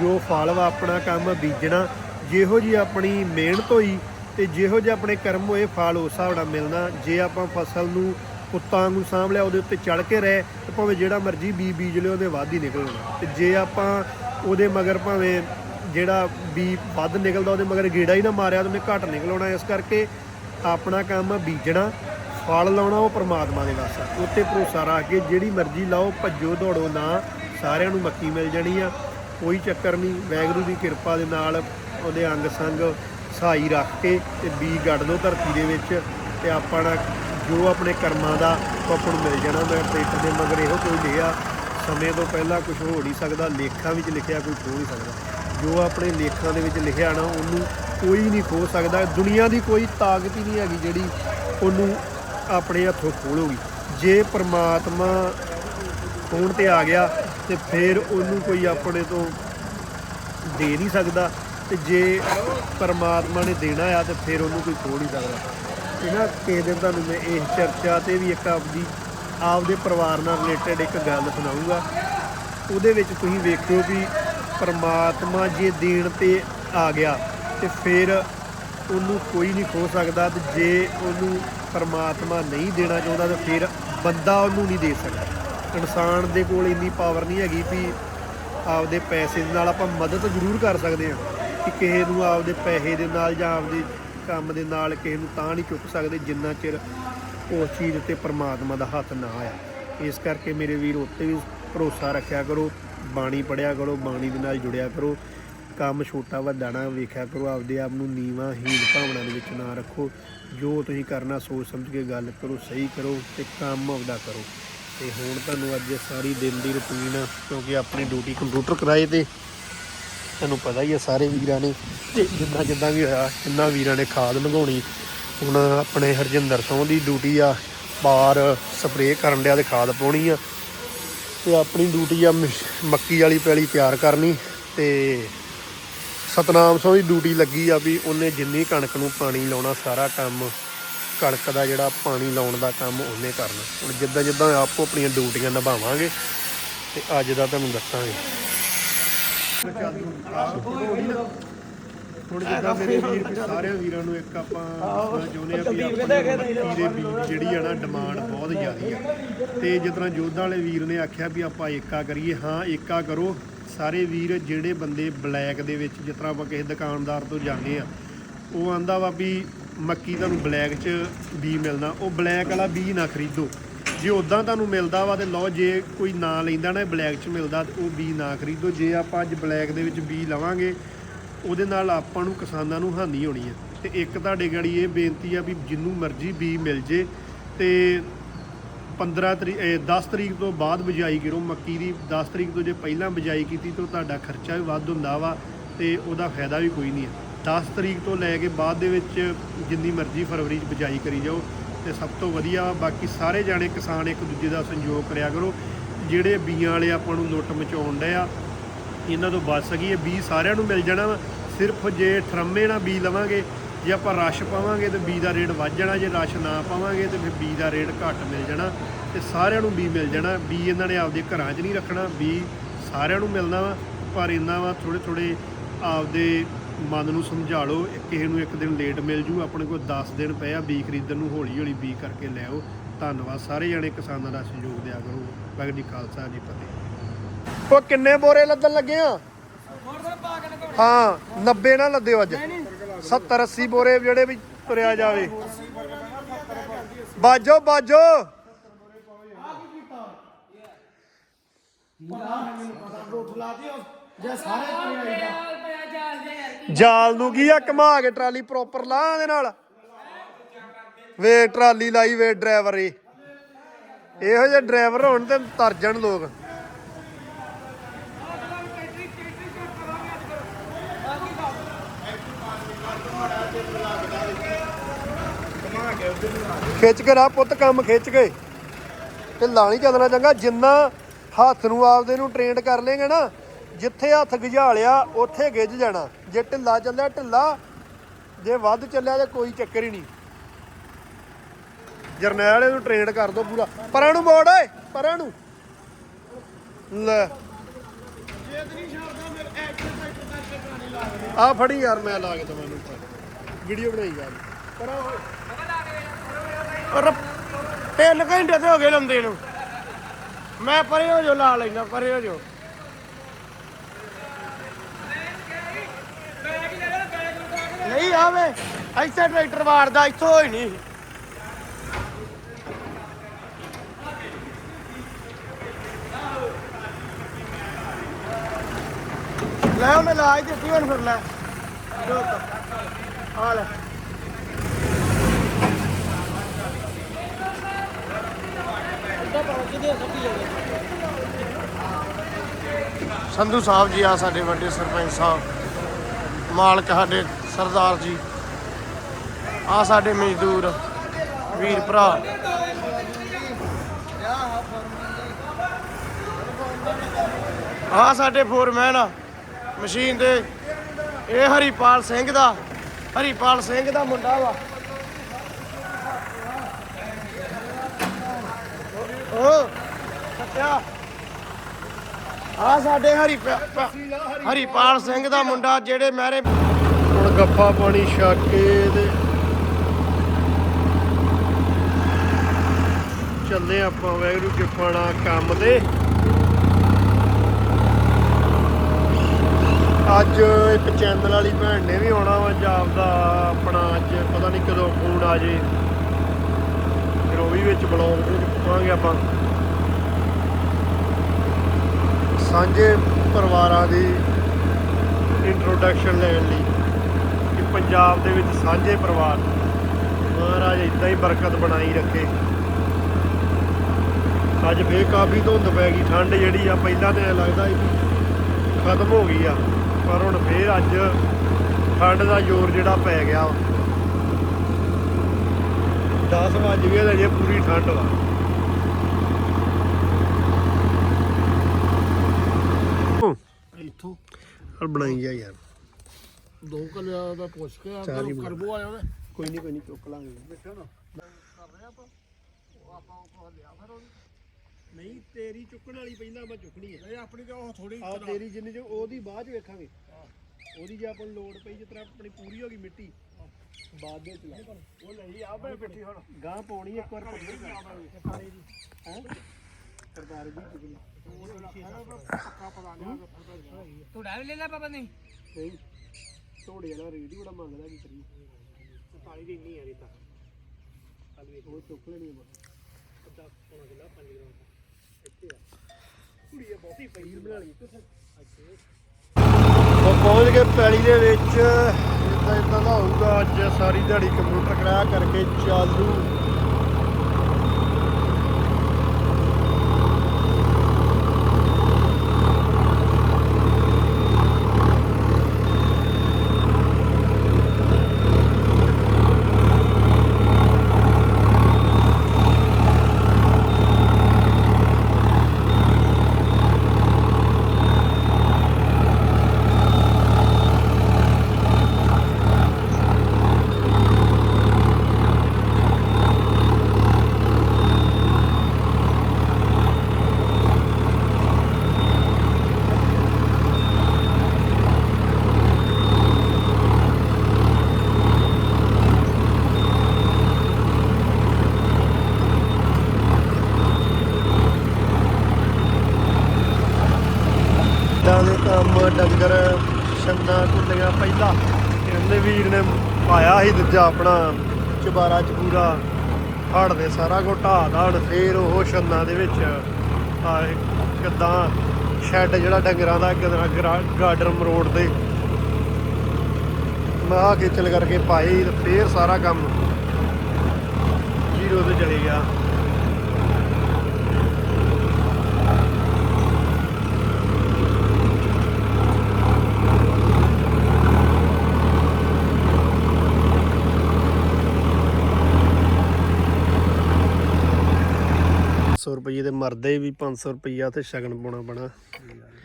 ਜੋ ਫਲ ਵਾ ਆਪਣਾ ਕੰਮ ਬੀਜਣਾ, ਜਿਹੋ ਜੀ ਆਪਣੀ ਮਿਹਨਤ ਹੋਈ ਤੇ ਜਿਹੋ ਜਿਹੇ ਆਪਣੇ ਕਰਮ ਹੋਏ, ਫਲ ਉਸ ਹਿਸਾਬ ਨਾਲ ਮਿਲਣਾ। ਜੇ ਆਪਾਂ ਫਸਲ ਨੂੰ ਕੁੱਤਾਂ ਨੂੰ ਸਾਂਭ ਲਿਆ, ਉਹਦੇ ਉੱਤੇ ਚੜ ਕੇ ਰਹੇ, ਤੇ ਭਾਵੇਂ ਜਿਹੜਾ ਮਰਜ਼ੀ ਬੀ ਬੀਜ ਲਿਓ ਉਹਦੇ ਵੱਧ ਹੀ ਨਿਕਲਣਾ ਤੇ ਜੇ ਆਪਾਂ ਉਹਦੇ ਮਗਰ ਭਾਵੇਂ ਜਿਹੜਾ ਬੀ ਵੱਧ ਨਿਕਲਦਾ, ਉਹਦੇ ਮਗਰ ਗੇੜਾ ਹੀ ਨਾ ਮਾਰਿਆ, ਤਾਂ ਉਹਨੇ ਘੱਟ ਨਿਕਲਣਾ ਇਸ ਕਰਕੇ ਆਪਣਾ ਕੰਮ ਬੀਜਣਾ ਫਲ ਲਾਉਣਾ, ਉਹ ਪ੍ਰਮਾਤਮਾ ਦੇ ਵਾਸਤੇ। ਉੱਤੇ ਭਰੋਸਾ ਰੱਖ ਕੇ ਜਿਹੜੀ ਮਰਜ਼ੀ ਲਾਓ, ਭੱਜੋ ਦੌੜੋ ਨਾ, ਸਾਰਿਆਂ ਨੂੰ ਮੱਕੀ ਮਿਲ ਜਾਣੀ ਆ। ਕੋਈ ਚੱਕਰ ਨਹੀਂ ਵੈਗਰੂ ਦੀ ਕਿਰਪਾ ਦੇ ਨਾਲ ਉਹਦੇ ਅੰਗ ਸੰਗ ਸਹਾਈ ਰੱਖ ਕੇ ਤੇ ਬੀ ਗੱਡ ਦੋ ਧਰਤੀ ਦੇ ਵਿੱਚ ਤੇ ਆਪਾਂ ਜੋ ਆਪਣੇ ਕਰਮਾਂ ਦਾ ਉਹ ਆਪਾਂ ਨੂੰ ਮਿਲ ਜਾਣਾ। ਮੈਂ ਟ੍ਰੇਟਰ ਦੇ ਮਗਰ ਇਹੋ ਕੋਈ ਲਿਆ ਸਮੇਂ ਤੋਂ ਪਹਿਲਾਂ ਕੁਝ ਹੋ ਨਹੀਂ ਸਕਦਾ, ਲੇਖਾਂ ਵਿੱਚ ਲਿਖਿਆ ਕੋਈ ਹੋ ਨਹੀਂ ਸਕਦਾ। ਜੋ ਆਪਣੇ ਲੇਖਾਂ ਦੇ ਵਿੱਚ ਲਿਖਿਆ ਨਾ, ਉਹਨੂੰ ਕੋਈ ਨਹੀਂ ਖੋ ਸਕਦਾ। ਦੁਨੀਆ ਦੀ ਕੋਈ ਤਾਕਤ ਹੀ ਨਹੀਂ ਹੈਗੀ ਜਿਹੜੀ ਉਹਨੂੰ ਆਪਣੇ ਹੱਥੋਂ ਖੋਲੂਗੀ ਜੇ ਪ੍ਰਮਾਤਮਾ ਹੋਣ ਤੇ ਆ ਗਿਆ ਤੇ ਫਿਰ ਉਹਨੂੰ ਕੋਈ ਆਪਣੇ ਤੋਂ ਦੇ ਨਹੀਂ ਸਕਦਾ ਤੇ ਜੇ ਪਰਮਾਤਮਾ ਨੇ ਦੇਣਾ ਆ ਤੇ ਫਿਰ ਉਹਨੂੰ ਕੋਈ ਖੋ ਨਹੀਂ ਸਕਦਾ। ਇਹ ਨਾ ਕਿਸੇ ਦਿਨ ਤੁਹਾਨੂੰ ਮੈਂ ਇਸ ਚਰਚਾ ਤੇ ਵੀ ਇੱਕ ਆਪਦੀ, ਆਪਦੇ ਪਰਿਵਾਰ ਨਾਲ ਰਿਲੇਟਡ ਇੱਕ ਗੱਲ ਸੁਣਾਉਂਗਾ ਉਹਦੇ ਵਿੱਚ ਤੁਸੀਂ ਵੇਖਿਓ ਵੀ ਪਰਮਾਤਮਾ ਜੇ ਦੇਣ ਤੇ ਆ ਗਿਆ ਤੇ ਫਿਰ ਉਹਨੂੰ ਕੋਈ ਨਹੀਂ ਖੋ ਸਕਦਾ ਤੇ ਜੇ ਉਹਨੂੰ ਪਰਮਾਤਮਾ ਨਹੀਂ ਦੇਣਾ ਚਾਹੁੰਦਾ ਤਾਂ ਫਿਰ ਬੰਦਾ ਉਹਨੂੰ ਨਹੀਂ ਦੇ ਸਕਦਾ। ਇਨਸਾਨ ਦੇ ਕੋਲ ਇੰਨੀ ਪਾਵਰ ਨਹੀਂ ਹੈਗੀ ਵੀ ਆਪਦੇ ਪੈਸੇ ਦੇ ਨਾਲ ਆਪਾਂ ਮਦਦ ਜ਼ਰੂਰ ਕਰ ਸਕਦੇ ਹਾਂ ਕਿ ਕਿਸੇ ਨੂੰ ਆਪਦੇ ਪੈਸੇ ਦੇ ਨਾਲ ਜਾਂ ਆਪਦੇ ਕੰਮ ਦੇ ਨਾਲ ਕਿਸੇ ਨੂੰ ਤਾਂ ਨਹੀਂ ਚੁੱਕ ਸਕਦੇ ਜਿੰਨਾ ਚਿਰ ਉਸ ਚੀਜ਼ ਉੱਤੇ ਪਰਮਾਤਮਾ ਦਾ ਹੱਥ ਨਾ ਆਇਆ। ਇਸ ਕਰਕੇ ਮੇਰੇ ਵੀਰ ਉੱਤੇ ਵੀ ਭਰੋਸਾ ਰੱਖਿਆ ਕਰੋ, ਬਾਣੀ ਪੜਿਆ ਕਰੋ, ਬਾਣੀ ਦੇ ਨਾਲ ਜੁੜਿਆ ਕਰੋ, ਕੰਮ ਛੋਟਾ ਵੱਡਾ ਨਾ ਵੇਖਿਆ ਕਰੋ, ਆਪਦੇ ਆਪ ਨੂੰ ਨੀਵਾਂ, ਹੀਣ ਭਾਵਨਾ ਦੇ ਵਿੱਚ ਨਾ ਰੱਖੋ। ਜੋ ਤੁਸੀਂ ਕਰਨਾ, ਸੋਚ ਸਮਝ ਕੇ ਗੱਲ ਕਰੋ, ਸਹੀ ਕਰੋ ਤੇ ਕੰਮ ਆਪਦਾ ਕਰੋ। ਤੇ ਹੁਣ ਤੁਹਾਨੂੰ ਅੱਜ ਸਾਰੀ ਦਿਨ ਦੀ ਰੁਟੀਨ ਕਿਉਂਕਿ ਆਪਣੀ ਡਿਊਟੀ ਕੰਪਿਊਟਰ ਕਰਾਏ ਤੇ ਤੁਹਾਨੂੰ ਪਤਾ ਹੀ ਹੈ ਸਾਰੇ ਵੀਰਾਂ ਨੇ ਤੇ ਜਿੱਦਾਂ ਜਿੱਦਾਂ ਵੀ ਹੋਇਆ ਕਿੰਨਾ ਵੀਰਾਂ ਨੇ ਖਾਦ ਲਗਾਉਣੀ ਹੁਣ ਆਪਣੇ ਹਰਜਿੰਦਰ ਸਿੰਘ ਦੀ ਡਿਊਟੀ ਆ ਬਾਹਰ ਸਪਰੇਅ ਕਰਨ ਡਿਆ ਤੇ ਖਾਦ ਪਾਉਣੀ ਆ। ਤੇ ਆਪਣੀ ਡਿਊਟੀ ਆ ਮਸ਼- ਮੱਕੀ ਵਾਲੀ ਪੈਲੀ ਤਿਆਰ ਕਰਨੀ ਤੇ ਸਤਨਾਮ ਸਿੰਘ ਦੀ ਡਿਊਟੀ ਲੱਗੀ ਆ ਵੀ ਉਹਨੇ ਜਿੰਨੀ ਕਣਕ ਨੂੰ ਪਾਣੀ ਲਾਉਣਾ ਸਾਰਾ ਕੰਮ ਕਣਕ ਦਾ ਜਿਹੜਾ ਪਾਣੀ ਲਾਉਣ ਦਾ ਕੰਮ ਉਹਨੇ ਕਰਨਾ। ਹੁਣ ਜਿੱਦਾਂ ਜਿੱਦਾਂ ਆਪੋ ਆਪਣੀਆਂ ਡਿਊਟੀਆਂ ਨਿਭਾਵਾਂਗੇ ਤੇ ਅੱਜ ਦਾ ਤੁਹਾਨੂੰ ਦੱਸਾਂਗੇ। ਹੁਣ ਜਿੱਦਾਂ ਮੇਰੇ ਵੀਰ ਵੀ ਸਾਰਿਆਂ ਵੀਰਾਂ ਨੂੰ ਇੱਕ ਆਪਾਂ ਚਾਹੁੰਦੇ ਆ ਵੀ ਆਪਣੀ ਮੱਕੀ ਦੇ ਬੀਜ ਜਿਹੜੀ ਆ ਨਾ ਡਿਮਾਂਡ ਬਹੁਤ ਜ਼ਿਆਦੀ ਆ। ਤੇ ਜਿਸ ਤਰ੍ਹਾਂ ਜੋਧਾਂ ਵਾਲੇ ਵੀਰ ਨੇ ਆਖਿਆ ਵੀ ਆਪਾਂ ਏਕਾ ਕਰੀਏ। ਹਾਂ ਏਕਾ ਕਰੋ। ਸਾਰੇ ਵੀਰ ਜਿਹੜੇ ਬੰਦੇ ਬਲੈਕ ਦੇ ਵਿੱਚ, ਜਿਸ ਤਰ੍ਹਾਂ ਆਪਾਂ ਕਿਸੇ ਦੁਕਾਨਦਾਰ ਤੋਂ ਜਾਂਦੇ ਆ, ਉਹ ਆਂਦਾ ਵਾ ਵੀ ਮੱਕੀ ਤੁਹਾਨੂੰ ਬਲੈਕ 'ਚ ਬੀ ਮਿਲਣਾ। ਉਹ ਬਲੈਕ ਵਾਲਾ ਬੀ ਨਾ ਖਰੀਦੋ। ਜੇ ਉਦਾਂ ਤੁਹਾਨੂੰ ਮਿਲਦਾ ਵਾ ਤੇ ਲਓ, ਜੇ ਕੋਈ ਨਾ ਲੈਂਦਾ ਨਾ ਬਲੈਕ 'ਚ ਮਿਲਦਾ, ਤੇ ਉਹ ਬੀ ਨਾ ਖਰੀਦੋ। ਜੇ ਆਪਾਂ ਅੱਜ ਬਲੈਕ ਦੇ ਵਿੱਚ ਬੀ ਲਵਾਂਗੇ, ਉਹਦੇ ਨਾਲ ਆਪਾਂ ਨੂੰ ਕਿਸਾਨਾਂ ਨੂੰ ਹਾਨੀ ਹੋਣੀ ਹੈ ਤੇ ਇੱਕ ਤੁਹਾਡੇ ਗਾੜੀ ਇਹ ਬੇਨਤੀ ਆ ਵੀ ਜਿੰਨੂੰ ਮਰਜ਼ੀ ਬੀ ਮਿਲ ਜੇ, ਤੇ 15 ਤਰੀਕ 10 ਤਰੀਕ ਤੋਂ ਬਾਅਦ ਬਿਜਾਈ ਕਰੋ ਮੱਕੀ ਦੀ 10 ਤਰੀਕ ਤੋਂ ਜੇ ਪਹਿਲਾਂ ਬਿਜਾਈ ਕੀਤੀ ਤਾਂ ਤੁਹਾਡਾ ਖਰਚਾ ਵੀ ਵੱਧ ਹੁੰਦਾ ਵਾ ਤੇ ਉਹਦਾ ਫਾਇਦਾ ਵੀ ਕੋਈ ਨਹੀਂ ਹੈ। 10 ਤਰੀਕ ਤੋਂ ਲੈ ਕੇ ਬਾਅਦ ਦੇ ਵਿੱਚ ਜਿੰਨੀ ਮਰਜ਼ੀ ਫਰਵਰੀ 'ਚ ਬਿਜਾਈ ਕਰੀ ਜਾਓ ਤੇ ਸਭ ਤੋਂ ਵਧੀਆ ਬਾਕੀ ਸਾਰੇ ਜਾਣੇ ਕਿਸਾਨ ਇੱਕ ਦੂਜੇ ਦਾ ਸੰਯੋਗ ਕਰਿਆ ਕਰੋ। ਜਿਹੜੇ ਬੀਆਂ ਵਾਲੇ ਆਪਾਂ ਨੂੰ ਲੁੱਟ ਮਚਾਉਣ ਡੇ ਆ, ਇਹਨਾਂ ਤੋਂ ਬਚ ਸਕੀਏ ਬੀ ਸਾਰਿਆਂ ਨੂੰ ਮਿਲ ਜਾਣਾ ਵਾ। ਸਿਰਫ ਜੇ ਠਰਮੇ ਨਾਲ ਬੀ ਲਵਾਂਗੇ ਜੇ ਆਪਾਂ ਰਸ਼ ਪਾਵਾਂਗੇ ਤੇ ਬੀ ਦਾ ਰੇਟ ਵੱਧ ਜਾਣਾ ਜੇ ਰਸ਼ ਨਾ ਪਾਵਾਂਗੇ ਤੇ ਫਿਰ ਬੀ ਦਾ ਰੇਟ ਘੱਟ ਮਿਲ ਜਾਣਾ ਤੇ ਸਾਰਿਆਂ ਨੂੰ ਬੀ ਮਿਲ ਜਾਣਾ। ਬੀ ਇਹਨਾਂ ਨੇ ਆਪਦੇ ਘਰਾਂ 'ਚ ਨਹੀਂ ਰੱਖਣਾ ਬੀ ਸਾਰਿਆਂ ਨੂੰ ਮਿਲਣਾ ਵਾ ਪਰ ਇੰਨਾ ਵਾ ਥੋੜੇ ਥੋੜੇ ਆਪਦੇ ਮਨ ਨੂੰ ਸਮਝਾ ਲਓ ਕਿਸੇ ਨੂੰ ਇੱਕ ਦਿਨ ਲੇਟ ਮਿਲ ਜੂ ਆਪਣੇ ਕੋਲ 10 ਦਿਨ ਪਏ ਆ ਬੀ ਖਰੀਦਣ ਨੂੰ ਹੌਲੀ ਹੌਲੀ ਬੀ ਕਰਕੇ ਲੈ ਆਓ। ਧੰਨਵਾਦ ਸਾਰੇ ਜਣੇ ਕਿਸਾਨਾਂ ਦਾ ਸਹਿਯੋਗ ਦਿਆ ਕਰੋ। ਵਾਹਿਗੁਰੂ ਜੀ ਖਾਲਸਾ ਜੀ ਫਤਿਹ। ਉਹ ਕਿੰਨੇ ਬੋਰੇ ਲੱਦਣ ਲੱਗੇ ਆ? ਹਾਂ 90 ਨਾ ਲੱਦਿਓ ਅੱਜ। 70 80 ਬੋਰੇ ਜਿਹੜੇ ਵੀ ਤੁਰਿਆ ਜਾਵੇ। ਬਾਜੋ ਬਾਜੋ। ਜਾਲ ਨੂੰ ਕੀ ਆ? ਘਮਾ ਕੇ ਟਰਾਲੀ ਪ੍ਰੋਪਰ ਲਾ ਦੇ ਨਾਲ। ਵੇ ਟਰਾਲੀ ਲਾਈ ਵੇ ਡਰਾਈਵਰ ਇਹ ਇਹੋ ਜਿਹੇ ਡਰਾਈਵਰ ਹੋਣ ਤੇ ਤਰ ਜਾਣ ਲੋਕ। ਖਿੱਚ ਕੇ ਰਾ ਪੁੱਤ, ਕੰਮ ਖਿੱਚ ਕੇ। ਤੇ ਲਾਣੀ ਚੱਲਣਾ ਚੰਗਾ, ਜਿੰਨਾ ਹੱਥ ਨੂੰ ਆਪਦੇ ਨੂੰ ਟ੍ਰੇਨਡ ਕਰ ਲੇਗਾ ਨਾ, ਜਿੱਥੇ ਹੱਥ ਗਿਝਾਲਿਆ, ਉੱਥੇ ਗਿੱਝ ਜਾਣਾ। ਜੇ ਢਿੱਲਾ ਚੱਲਿਆ, ਢਿੱਲਾ। ਜੇ ਵੱਧ ਚੱਲਿਆ, ਤੇ ਕੋਈ ਚੱਕਰ ਹੀ ਨਹੀਂ। ਜਰਨੈਲ ਇਹਨੂੰ ਟ੍ਰੇਨਡ ਕਰ ਦੋ ਪੂਰਾ। ਪਰਾਂ ਨੂੰ ਮੋੜ, ਓਏ, ਪਰਾਂ ਨੂੰ। ਲੈ। ਆ ਫੜੀ ਯਾਰ, ਮੈਂ ਲਾ ਕੇ ਤੁਹਾਨੂੰ ਵੀਡੀਓ ਬਣਾਈ ਯਾਰ। ਪਰਾਂ ਹੋਏ ਔਰ ਤਿੰਨ ਘੰਟੇ ਤੇ ਹੋ ਗਏ ਲੰਦੇ ਨੂੰ। ਮੈਂ ਪਰੇ ਹੋ ਜੋ ਲਾ ਲੈਣਾ ਪਰੇ ਹੋ ਜੋ। ਨਹੀਂ ਆਵੇ, ਇੱਥੇ ਟਰੈਕਟਰ ਵਾਰਦਾ ਇੱਥੋਂ ਹੀ ਨਹੀਂ। ਲੈ ਉਹਨੇ ਲਾ ਦਿੱਤੀ, ਹੁਣ ਫਿਰ ਲੈ। ਜੋਤ ਆ ਲੈ। ਸੰਧੂ ਸਾਹਿਬ ਜੀ ਆ ਸਾਡੇ ਵੱਡੇ ਸਰਪੰਚ ਸਾਹਿਬ, ਮਾਲਕ ਸਾਡੇ ਸਰਦਾਰ ਜੀ, ਆ ਸਾਡੇ ਮਜ਼ਦੂਰ ਵੀਰ ਭਰਾ। ਆ ਸਾਡੇ ਫੋਰਮੈਨ ਆ ਮਸ਼ੀਨ ਦੇ, ਇਹ ਹਰੀਪਾਲ ਸਿੰਘ ਦਾ, ਹਰੀਪਾਲ ਸਿੰਘ ਦਾ ਮੁੰਡਾ ਵਾ। ਓ ਆ ਸਾਡੇ ਹਰੀ ਹਰੀਪਾਲ ਸਿੰਘ ਦਾ ਮੁੰਡਾ ਜਿਹੜੇ ਮੇਰੇ ਹੁਣ ਗੱਫਾ ਪਾਣੀ ਛੱਕ ਕੇ ਤੇ ਚੱਲੇ ਆਪਾਂ ਵੈਗਰੂ ਕੇ ਕੰਮ ਦੇ ਅੱਜ ਇੱਕ ਚੈਨਲ ਵਾਲੀ ਭੈਣ ਨੇ ਵੀ ਆਉਣਾ ਵਾ ਜਾਪਦਾ ਆਪਣਾ ਅੱਜ ਪਤਾ ਨਹੀਂ ਕਦੋਂ ਫੋਨ ਆ ਜੇ। ਫਿਰ ਉਹ ਵੀ ਵਿੱਚ ਬਲੌਗ ਵਿੱਚ ਪਾਵਾਂਗੇ ਆਪਾਂ। ਸਾਂਝੇ ਪਰਿਵਾਰਾਂ ਦੀ ਇੰਟਰੋਡਕਸ਼ਨ ਲੈਣ ਲਈ ਕਿ ਪੰਜਾਬ ਦੇ ਵਿੱਚ ਸਾਂਝੇ ਪਰਿਵਾਰ ਮਹਾਰਾਜ ਇਦਾਂ ਹੀ ਬਰਕਤ ਬਣਾਈ ਰੱਖੇ। ਅੱਜ ਫੇਰ ਕਾਫੀ ਧੁੰਦ ਪੈ ਗਈ, ਠੰਡ ਜਿਹੜੀ ਆ ਪਹਿਲਾਂ ਤੇ ਐਂ ਲੱਗਦਾ ਸੀ ਖਤਮ ਹੋ ਗਈ ਆ, ਪਰ ਹੁਣ ਫੇਰ ਅੱਜ ਠੰਡ ਦਾ ਜ਼ੋਰ ਜਿਹੜਾ ਪੈ ਗਿਆ। 10 ਵਜ ਗਏ ਤੇ ਜੇ ਪੂਰੀ ਠੰਡ ਵਾ। ਇੱਥੋਂ ਹਲ ਬਣਾਈ ਜਾ ਯਾਰ। ਦੋ ਕਲਿਆ ਦਾ ਪੁੱਛ ਕੇ ਆ ਚਾਰ ਹੀ ਬਣਾ। ਕਰਬੋ ਆਇਆ ਕੋਈ ਨਹੀਂ ਕੋਈ ਨਹੀਂ ਚੁੱਕ ਲਾਂਗੇ। ਬੈਠਾ ਨਾ। ਕਰ ਰਹੇ ਆਪਾਂ ਉਹ ਆਪਾਂ ਉਹ ਲਿਆ ਫਿਰ ਉਹ ਨਹੀਂ ਤੇਰੀ ਚੁੱਕਣ ਵਾਲੀ ਪਹਿਲਾਂ ਮੈਂ ਚੁੱਕਣੀ ਹੈ ਇਹ ਆਪਣੀ ਤਾਂ ਉਹ ਥੋੜੀ ਆ ਤੇਰੀ ਜਿੰਨੀ ਜੋ ਉਹਦੀ ਬਾਅਦ ਚ ਵੇਖਾਂਗੇ। ਉਹਦੀ ਜੇ ਆਪਾਂ ਨੂੰ ਲੋੜ ਪਈ ਜਿਸ ਤਰ੍ਹਾਂ ਆਪਣੀ ਪੂਰੀ ਹੋ ਗਈ ਮਿੱਟੀ ਬਾਅਦ ਦੇ ਚ ਲਾ। ਉਹ ਲਈ ਆ ਬੈ ਬੈਠੀ ਹੁਣ। ਗਾਂ ਪਾਉਣੀ ਇੱਕ ਵਾਰ ਦੀ। ਹੈ? ਤੂੰ ਡਾਲ ਲੈ ਲੈ ਪਾਪਾ ਨਹੀਂ ਨਹੀਂ ਢੋੜੇ ਵਾਲਾ ਰੇਟ ਬੜਾ ਮੰਗਦਾ ਕੀ ਕਰੀ 45 ਦੀ ਇੰਨੀ ਆ ਰੇਤਾ ਕੱਲ ਵੇਖ ਉਹ ਚੁੱਕ ਲੈਣੀ ਆ ਬਸ 50 ਪੌਣਾ ਕਿਲਾ 5 ਗ੍ਰਾਮ ਇੱਥੇ ਆ ਕੁੜੀ ਆ ਬਹੁਤੀ ਪਈ ਬਣਾ ਲਈ ਉਹ ਪਹੁੰਚ ਗਏ ਪੈਲੀ ਦੇ ਵਿੱਚ। ਇਦਾਂ ਇਦਾਂ ਦਾ ਹੋਊਗਾ, ਅੱਜ ਸਾਰੀ ਦਿਹਾੜੀ ਕੰਪਿਊਟਰ ਕਰਾਇਆ ਕਰਕੇ ਚਾਲੂ ਇਦਾਂ ਦੇ ਕੰਮ ਡੰਗਰ ਛੰਨਾ ਕੁੱਲੀਆਂ ਪਹਿਲਾਂ ਇਹਨੇ ਵੀਰ ਨੇ ਪਾਇਆ ਸੀ ਦੂਜਾ ਆਪਣਾ ਚਬਾਰਾ ਚਬੂਰਾ ਹੜ ਦੇ ਸਾਰਾ ਕੋ ਢਾਹ ਫੇਰ ਉਹ ਛੰਨਾ ਦੇ ਵਿੱਚ ਆ ਕਿਦਾਂ ਸ਼ੈੱਡ ਜਿਹੜਾ ਡੰਗਰਾਂ ਦਾ ਕਿਦਾਂ ਗਾਰਡਨ ਰੋਡ ਤੇ ਮਾਹ ਖੇਚਲ ਕਰਕੇ ਪਾਈ ਤੇ ਫੇਰ ਸਾਰਾ ਕੰਮ ਜੀਰੋ ਤੇ ਚਲੇ ਗਿਆ ਸੌ ਰੁਪਏ ਦੇ ਮਰਦੇ ਵੀ 500 ਰੁਪਈਆ ਤੇ ਸ਼ਗਨ ਪਾਉਣਾ ਬਣਾ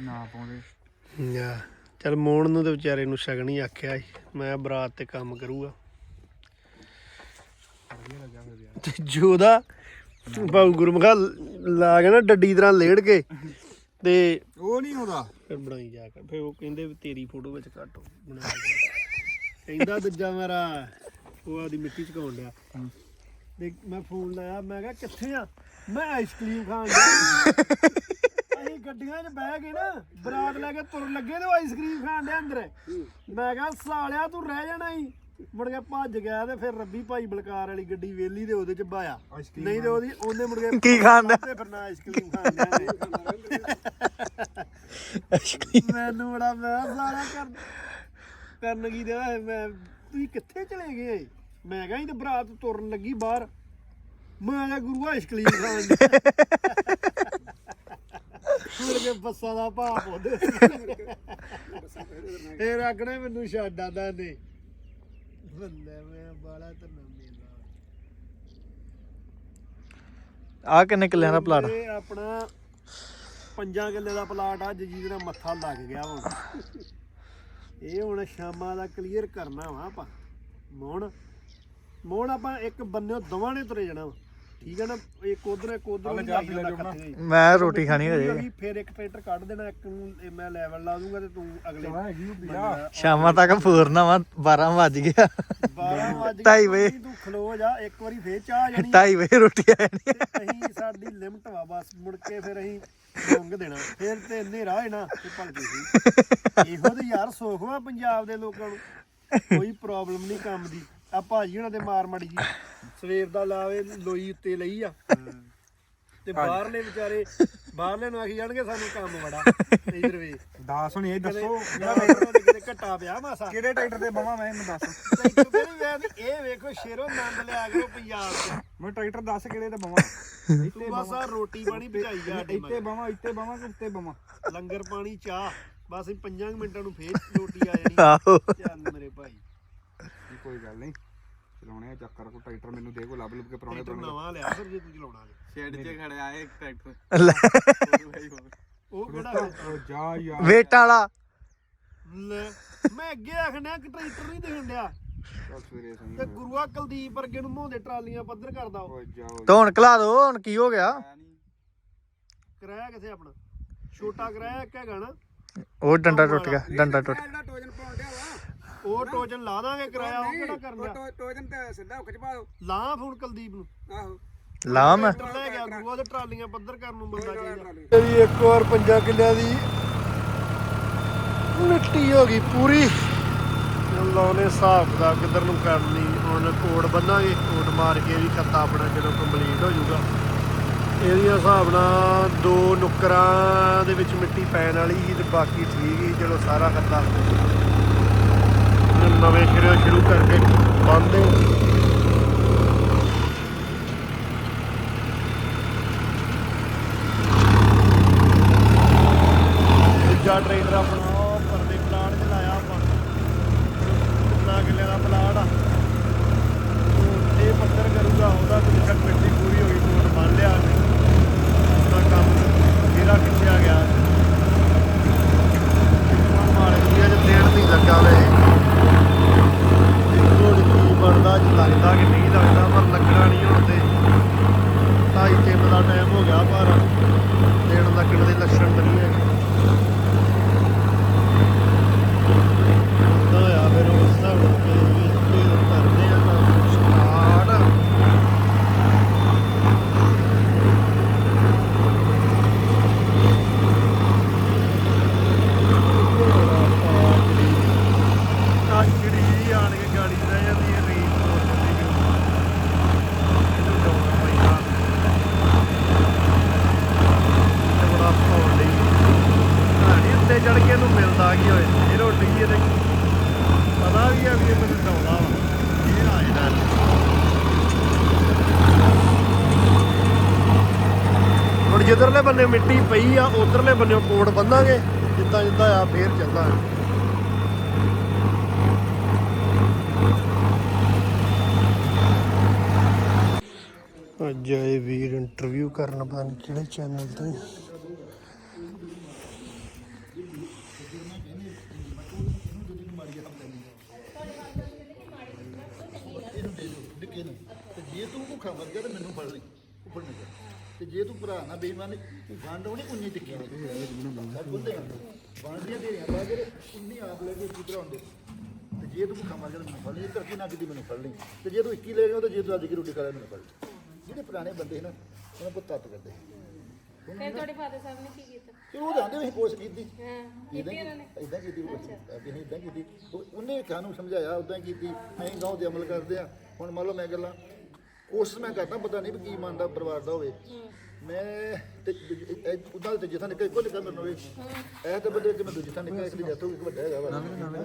ਨਾ ਪਾਉਂਦੇ। ਯਾ ਚਲ ਮੋਣ ਨੂੰ ਤੇ ਵਿਚਾਰੇ ਨੂੰ ਸ਼ਗਨ ਹੀ ਆਖਿਆ ਮੈਂ ਬਰਾਤ ਤੇ ਕੰਮ ਕਰੂਗਾ। ਤੇ ਜੋਦਾ ਬਾਉ ਗੁਰਮਖਾ ਲਾ ਕੇ ਨਾ ਡੱਡੀ ਤਰ੍ਹਾਂ ਲੇੜ ਕੇ ਤੇ ਉਹ ਨਹੀਂ ਆਉਂਦਾ। ਫਿਰ ਬਣਾਈ ਜਾ ਕੇ ਫਿਰ ਉਹ ਕਹਿੰਦੇ ਵੀ ਤੇਰੀ ਫੋਟੋ ਵਿੱਚ ਕੱਟੋ ਬਣਾ ਕੇ। ਕਹਿੰਦਾ ਦੂਜਾ ਮੇਰਾ ਉਹ ਆਦੀ ਮਿੱਟੀ ਚ ਕਾਉਣ ਡਿਆ ਤੇ ਮੈਂ ਫੋਨ ਲਾਇਆ ਮੈਂ ਕਿਹਾ ਕਿੱਥੇ ਆ? ਮੈਂ ਆਈਸਕ੍ਰੀਮ ਖਾਣ ਡਿਆ। (laughs) ਅਸੀਂ ਗੱਡੀਆਂ 'ਚ ਬਹਿ ਕੇ ਨਾ ਬਰਾਤ ਲੈ ਕੇ ਤੁਰਨ ਲੱਗੇ ਤੇ ਆਈਸਕ੍ਰੀਮ ਖਾਣ ਡਿਆ ਅੰਦਰ। ਮੈਂ ਕਿਹਾ ਸਾਲਿਆ ਤੂੰ ਰਹਿ ਜਾਣਾ ਹੀ ਮੁੜ ਕੇ ਭੱਜ ਗਿਆ ਤੇ ਫਿਰ ਰੱਬੀ ਭਾਈ ਬਲਕਾਰ ਵਾਲੀ ਗੱਡੀ ਵੇਲੀ ਦੇ ਉਹਦੇ ਚ ਬਾਇਆ। ਨਹੀਂ ਤੇ ਉਹਦੀ ਉਹਨੇ ਮੁੜ ਕੇ ਕੀ ਖਾਣ ਡਿਆ? ਤੇ ਫਿਰ ਨਾ ਆਈਸਕ੍ਰੀਮ ਖਾਣ ਡਿਆ। ਮੈਨੂੰ ਬੜਾ ਮੈਂ ਕਿਹਾ ਸਾਲਾ ਕਰ ਕਰਨ ਕੀ ਦੇ ਮੈਂ ਤੁਸੀਂ ਕਿੱਥੇ ਚਲੇ ਗਏ? ਮੈਂ ਕਿਹਾ ਇਹ ਤੇ ਬਰਾਤ ਤੁਰਨ ਲੱਗੀ ਬਾਹਰ। ਮੈਂ ਕਿਹਾ ਗੁਰੂ ਆਈਸਕ੍ਰੀਮ ਖਾਣ ਡਿਆ ਮੁੜ ਕੇ ਬੱਸਾਂ ਦਾ ਭਾਪ ਉਹਦੇ ਇਹ ਰੱਖਣੇ ਮੈਨੂੰ ਛੱਡ ਆਂਦਾ ਨੇ ਬੱਲੇ ਮੈਂ ਬਾਲਾ ਧੰਨਾ ਮੇਲਾ ਆ ਕਿੰਨੇ ਕਿੱਲਿਆਂ ਦਾ ਪਲਾਟ ਇਹ ਆਪਣਾ ਪੰਜਾਂ ਕਿੱਲੇ ਦਾ ਪਲਾਟ ਅੱਜ ਜਿਹਦੇ ਨਾਲ ਮੱਥਾ ਲੱਗ ਗਿਆ ਹੁਣ। ਇਹ ਹੁਣ ਸ਼ਾਮਾਂ ਦਾ ਕਲੀਅਰ ਕਰਨਾ ਵਾ ਆਪਾਂ। ਮੋਣ ਮੋਣ ਆਪਾਂ ਇੱਕ ਬੰਨਿਓ ਦੋਵਾਂ ਨੇ ਤੁਰੇ ਜਾਣਾ ਵਾ। ਠੀਕ ਹੈ ਨਾ ਇੱਕ ਉਧਰ ਇੱਕ ਉਧਰ ਮੈਂ ਰੋਟੀ ਖਾਣੀ ਹੋ ਜਾਏਗੀ ਫਿਰ ਇੱਕ ਟਰੈਕਟਰ ਕੱਢ ਦੇਣਾ ਇੱਕ ਨੂੰ ਇਹ ਮੈਂ ਲੈਵਲ ਲਾ ਦੂੰਗਾ ਤੇ ਤੂੰ ਅਗਲੇ ਹੈਗੀ ਸ਼ਾਮਾਂ ਤੱਕ ਫੂਰਨਾ ਵਾ 12 ਵੱਜ ਗਿਆ। 12 ਵਜੇ ਢਾਈ ਵਜੇ। ਤੂੰ ਖਲੋ ਜਾ ਇੱਕ ਵਾਰੀ ਫੇਰ ਚਾਹ ਜਾਣੀ। 2:30 ਵਜੇ ਰੋਟੀ ਆ ਜਾਣੀ। ਤੇ ਅਸੀਂ ਸਾਡੀ ਲਿਮਟ ਵਾ ਬਸ ਮੁੜ ਕੇ ਫਿਰ ਅਸੀਂ ਡੁੰਗ ਦੇਣਾ। ਫਿਰ ਤੇ ਹਨੇਰਾ ਹੋਣਾ ਤੇ ਭਲਕੇ ਸੀ। ਇਹੋ ਤੇ ਯਾਰ ਸੁੱਖ ਵਾ ਪੰਜਾਬ ਦੇ ਲੋਕਾਂ ਨੂੰ। ਕੋਈ ਪ੍ਰੋਬਲਮ ਨਹੀਂ ਕੰਮ ਦੀ। ਆ ਭਾਜੀ ਉਹਨਾਂ ਦੇ ਮਾਰ ਮੜੀ ਜੀ। ਸਵੇਰ ਦਾ ਲਾਵੇ ਲੋਈ ਉੱਤੇ ਲਈ ਆ। ਤੇ ਬਾਹਰਲੇ ਵਿਚਾਰੇ ਬਾਹਰਲੇ ਨੂੰ ਆਖੀ ਜਾਣਗੇ ਸਾਨੂੰ ਕੰਮ ਬੜਾ। ਇਧਰ ਵੇ। ਦੱਸ ਹੁਣ ਇਹ ਦੱਸੋ ਕਿਤੇ ਕਿਤੇ ਘਟਾ ਪਿਆ ਮਾਸਾ। ਕਿਹੜੇ ਟਰੈਕਟਰ ਤੇ ਬਵਾਂ ਮੈਂ ਇਹਨੂੰ ਦੱਸ। ਵੀ ਇਹ ਵੇਖੋ ਸ਼ੇਰੋ ਆਨੰਦ ਲਿਆ ਕਰੋ ਪੰਜਾਬ 'ਚ। ਮੈਂ ਟਰੈਕਟਰ ਦੱਸ ਕਿਹੜੇ ਤੇ ਬਵਾਂ। ਤੂੰ ਬਸ ਆ ਰੋਟੀ ਪਾਣੀ ਭਜਾਈ ਜਾ ਇੱਥੇ ਬਵਾਂ ਇੱਥੇ ਬਵਾਂ ਕਿ ਉੱਤੇ ਬਵਾਂ। ਲੰਗਰ ਪਾਣੀ ਚਾਹ। ਬਸ ਪੰਜਾਂ ਕੁ ਮਿੰਟਾਂ ਨੂੰ ਫੇਰ ਰੋਟੀ ਆ ਜਾਣੀ। ਆਹੋ। ਚੱਲ ਮੇਰੇ ਭਾਈ। ਕੋਈ ਗੱਲ ਨਹੀਂ। ਚਲਾਉਣੇ ਆ ਚੱਕਰ ਕੋ ਟਰੈਕਟਰ ਮੈਨੂੰ ਦੇ ਕੋ ਲੱਭ ਲੁੱਭ ਕੇ ਪਰੌਣੇ ਟਰੈਕਟਰ ਨਵਾਂ ਲਿਆ ਫਿਰ ਜੇ ਤੂੰ ਚਲਾਉਣਾ ਤੇ। ਸ਼ੈਡ 'ਚ ਖੜਿਆ ਇੱਕ ਟਰੈਕਟਰ। ਉਹ ਕਿਹੜਾ ਜਾ ਯਾਰ। ਵੇਟ ਵਾਲਾ। ਲੈ ਮੈਂ ਅੱਗੇ ਆਖਣਾ ਕਿ ਟਰੈਕਟਰ ਨਹੀਂ ਦੇਖਣ ਡਿਆ। ਤੇ ਗੁਰੂਆ ਕੁਲਦੀਪ ਵਰਗੇ ਨੂੰ ਮੋਹਦੇ ਟਰਾਲੀਆਂ ਪੱਧਰ ਕਰਦਾ ਉਹ। ਓ ਜਾਓ ਤਾਂ ਹੁਣ ਖਲਾ ਦੋ ਹੁਣ ਕੀ ਹੋ ਗਿਆ? ਕਿਰਾਇਆ ਕਿੱਥੇ ਆਪਣਾ? ਛੋਟਾ ਕਿਰਾਇਆ ਇੱਕ ਹੈਗਾ ਨਾ। ਉਹ ਡੰਡਾ ਟੁੱਟ ਗਿਆ ਡੰਡਾ ਟੁੱਟ ਜਿਹੜਾ ਉਹ ਟੋਜਨ ਲਾ ਦਾਂਗੇ ਕਿਰਾਇਆ ਉਹ ਕਿਹੜਾ ਕਰਨ ਡਿਆ ਟੋਜਨ ਤੇ ਸਿੱਧਾ ਪਾ ਦੋ ਲਾ ਫੋਨ ਕੁਲਦੀਪ ਨੂੰ। ਆਹੋ। ਲਾ ਮੈਂ? ਟਰੈਕਟਰ ਲੈ ਗਿਆ ਗੁਰੂਆ ਤੇ ਟਰਾਲੀਆਂ ਪੱਧਰ ਕਰਨ ਨੂੰ ਬੰਦਾ ਚਾਹੀਦਾ ਜੀ। ਇੱਕ ਵਾਰ ਪੰਜਾਂ ਕਿੱਲਿਆਂ ਦੀ ਮਿੱਟੀ ਹੋ ਗਈ ਪੂਰੀ। ਲਾਉਨੇ ਹਿਸਾਬ ਦਾ ਕਿੱਧਰ ਨੂੰ ਕਰਨੀ ਹੁਣ ਕੋਡ ਬੰਨਾਂਗੇ ਕੋਡ ਮਾਰ ਕੇ ਵੀ ਖੱਤਾ ਆਪਣਾ ਜਦੋਂ ਕੰਪਲੀਟ ਹੋ ਜਾਊਗਾ। ਇਹਦੀਆਂ ਹਿਸਾਬ ਨਾਲ ਦੋ ਨੁੱਕਰਾਂ ਦੇ ਵਿੱਚ ਮਿੱਟੀ ਪੈਣ ਵਾਲੀ ਸੀ ਤੇ ਬਾਕੀ ਠੀਕ ਹੀ ਚਲੋ ਸਾਰਾ ਖੱਤਾ। ਨਵੇਂ ਸਿਰੇ ਸ਼ੁਰੂ ਕਰਕੇ ਬੰਦੇ ਦੂਜਾ ਟ੍ਰੇਲਰ ਆਪਣਾ ਉਹ ਪਰਦੇ ਪਲਾਟ 'ਚ ਲਾਇਆ ਆਪਾਂ ਕਿੰਨਾ ਕਿੱਲੇ ਦਾ ਪਲਾਟ ਆ ਉਹ ਇਹ ਪੱਧਰ ਕਰੂਗਾ ਉਹਦਾ ਤੇ ਤੱਕ ਮਿੱਟੀ ਪੂਰੀ ਹੋ ਗਈ ਕੋਟ ਬੰਨ ਲਿਆ ਉਹਦਾ ਕੰਮ ਮੇਰਾ ਖਿੱਚਿਆ ਗਿਆ ਹੁਣ ਮਾਰੇ ਦੀ ਅਜੇ ਦੇਣ ਨਹੀਂ ਲੱਗਾ ਵੇ ਦੇਖੋ ਕੀ ਬਣਦਾ ਅੱਜ ਲੱਗਦਾ ਕਿ ਨਹੀਂ ਲੱਗਦਾ ਪਰ ਲੱਗਣਾ ਨਹੀਂ ਹੁਣ ਤੇ ਢਾਈ ਤਿੰਨ ਦਾ ਟਾਈਮ ਹੋ ਗਿਆ ਪਰ ਦੇਣ ਲੱਗਣ ਦੇ ਲੱਛਣ ਤਾਂ ਨਹੀਂ ਹੈਗੇ ਤਾਂ ਆ ਫਿਰ ਉਸ ਹਿਸਾਬ ਨਾਲ ਫਿਰ ਵੀ ਤੇ ਕਰਦੇ ਆ ਤਾਂ ਸਟਾਰਟ ਆਖੜੀ ਆਣ ਕੇ ਗਾੜੀ ਰਹਿ ਜਾਂਦੀ ਹੈ ਰੀਤ ਹੋ ਜਾਂਦੀ ਹੈ ਇਹਨੂੰ ਡਾਉਣਾ ਪੈਂਦਾ ਤੇ ਬੜਾ ਪਾਉਣ ਲਈ ਕਹਾਣੀ ਉੱਤੇ ਚੜ ਕੇ ਇਹਨੂੰ ਮਿਲਦਾ ਕੀ ਹੋਏ ਇਹ ਰੋਟੀ ਇਹਦੇ ਪਤਾ ਵੀ ਆ ਵੀ ਇਹ ਮੈਨੂੰ ਡਾਉਂਦਾ ਵਾ ਇਹ ਆ ਇਹਦਾ ਹੁਣ ਜਿੱਧਰਲੇ ਬੰਨੇ ਮਿੱਟੀ ਪਈ ਆ, ਉਧਰਲੇ ਬੰਨੇ ਕੋੜ ਬੰਨਾਂਗੇ, ਜਿੱਦਾਂ ਜਿੱਦਾਂ ਆ, ਫੇਰ ਚੱਲਾਂਗੇ। ਅੱਜ ਆਏ ਵੀਰ ਇੰਟਰਵਿਊ ਕਰਨ ਬਣ ਕਿਹੜੇ ਚੈਨਲ ਤੇ ਜੇ? ਤੂੰ ਭੁੱਖਾ ਮਰ ਗਿਆ, ਤੇ ਮੈਨੂੰ ਫੜ ਲਈ, ਉੱਪਰ ਨਹੀਂ ਤੇ ਜੇ ਤੂੰ ਭਰਾ ਨਾ ਬੇਈਮਾਨ ਵੰਡ ਹੋਣੀ ਉਨੀ ਟਿੱਕੀ ਨਹੀਂ ਬੁੱਧੇ ਵੰਡੀਆਂ ਦੇ ਰਹੀਆਂ ਬਾਜਰੇ ਉਨੀ ਆਪ ਲੈ ਕੇ ਕਿਧਰ ਆਉਂਦੇ ਤੇ ਜੇ ਤੂੰ ਭੁੱਖਾ ਮਰ ਗਿਆ ਤੇ ਮੈਨੂੰ ਫੜ ਲਈ। ਧਰਤੀ ਨਾ ਕਿਤੇ ਮੈਨੂੰ ਫੜ ਲਈ। ਤੇ ਜੇ ਤੂੰ 21 ਲੈ ਗਿਆ ਤੇ ਜੇ ਤੂੰ ਅੱਜ ਕੀ ਰੋਟੀ ਖਾ ਮੈਨੂੰ ਫੜ ਲਈ। ਜਿਹੜੇ ਪੁਰਾਣੇ ਬੰਦੇ ਨਾ ਉਹਨਾਂ ਪੁੱਤ ਤੱਤ ਕਰਦੇ ਫਿਰ ਤੁਹਾਡੇ ਫਾਦਰ ਸਾਹਿਬ ਨੇ ਕੀ ਕੀਤਾ? ਚਲੋ ਉਹ ਜਾਂਦੇ ਵੀ ਕੋਸ਼ ਕੀਤੀ। ਹਾਂ ਇਦਾਂ ਇਦਾਂ ਕੀਤੀ ਅਸੀਂ ਇਦਾਂ ਕੀਤੀ। ਉਹ- ਉਹਨੇ ਸਾਨੂੰ ਸਮਝਾਇਆ ਉਦਾਂ ਕੀਤੀ। ਅਸੀਂ ਗਾਉਂ ਦੇ ਅਮਲ ਕਰਦੇ ਆ ਹੁਣ ਮੰਨ ਲਓ ਮੈਂ ਗੱਲਾਂ ਕੋਸ਼ਿਸ਼ ਮੈਂ ਕਰਦਾ ਪਤਾ ਨਹੀਂ ਵੀ ਕੀ ਮੰਨਦਾ ਪਰਿਵਾਰ ਦਾ ਹੋਵੇ। ਮੈਂ ਤੇ ਉਦਾਂ ਤੇ ਜਿੱਥਾ ਨਿਕਲ ਇੱਕੋ ਨਿਕਲ ਮੈਨੂੰ ਇਹ ਇਹ ਤਾਂ ਬੰਦੇ ਕਿ ਮੈਂ ਦੂਜੀ ਥਾਂ ਨਿਕਲ ਇਸ ਲਈ ਜੱਥੋਂ ਇੱਕ ਵੱਡਾ ਹੈਗਾ ਵਾ।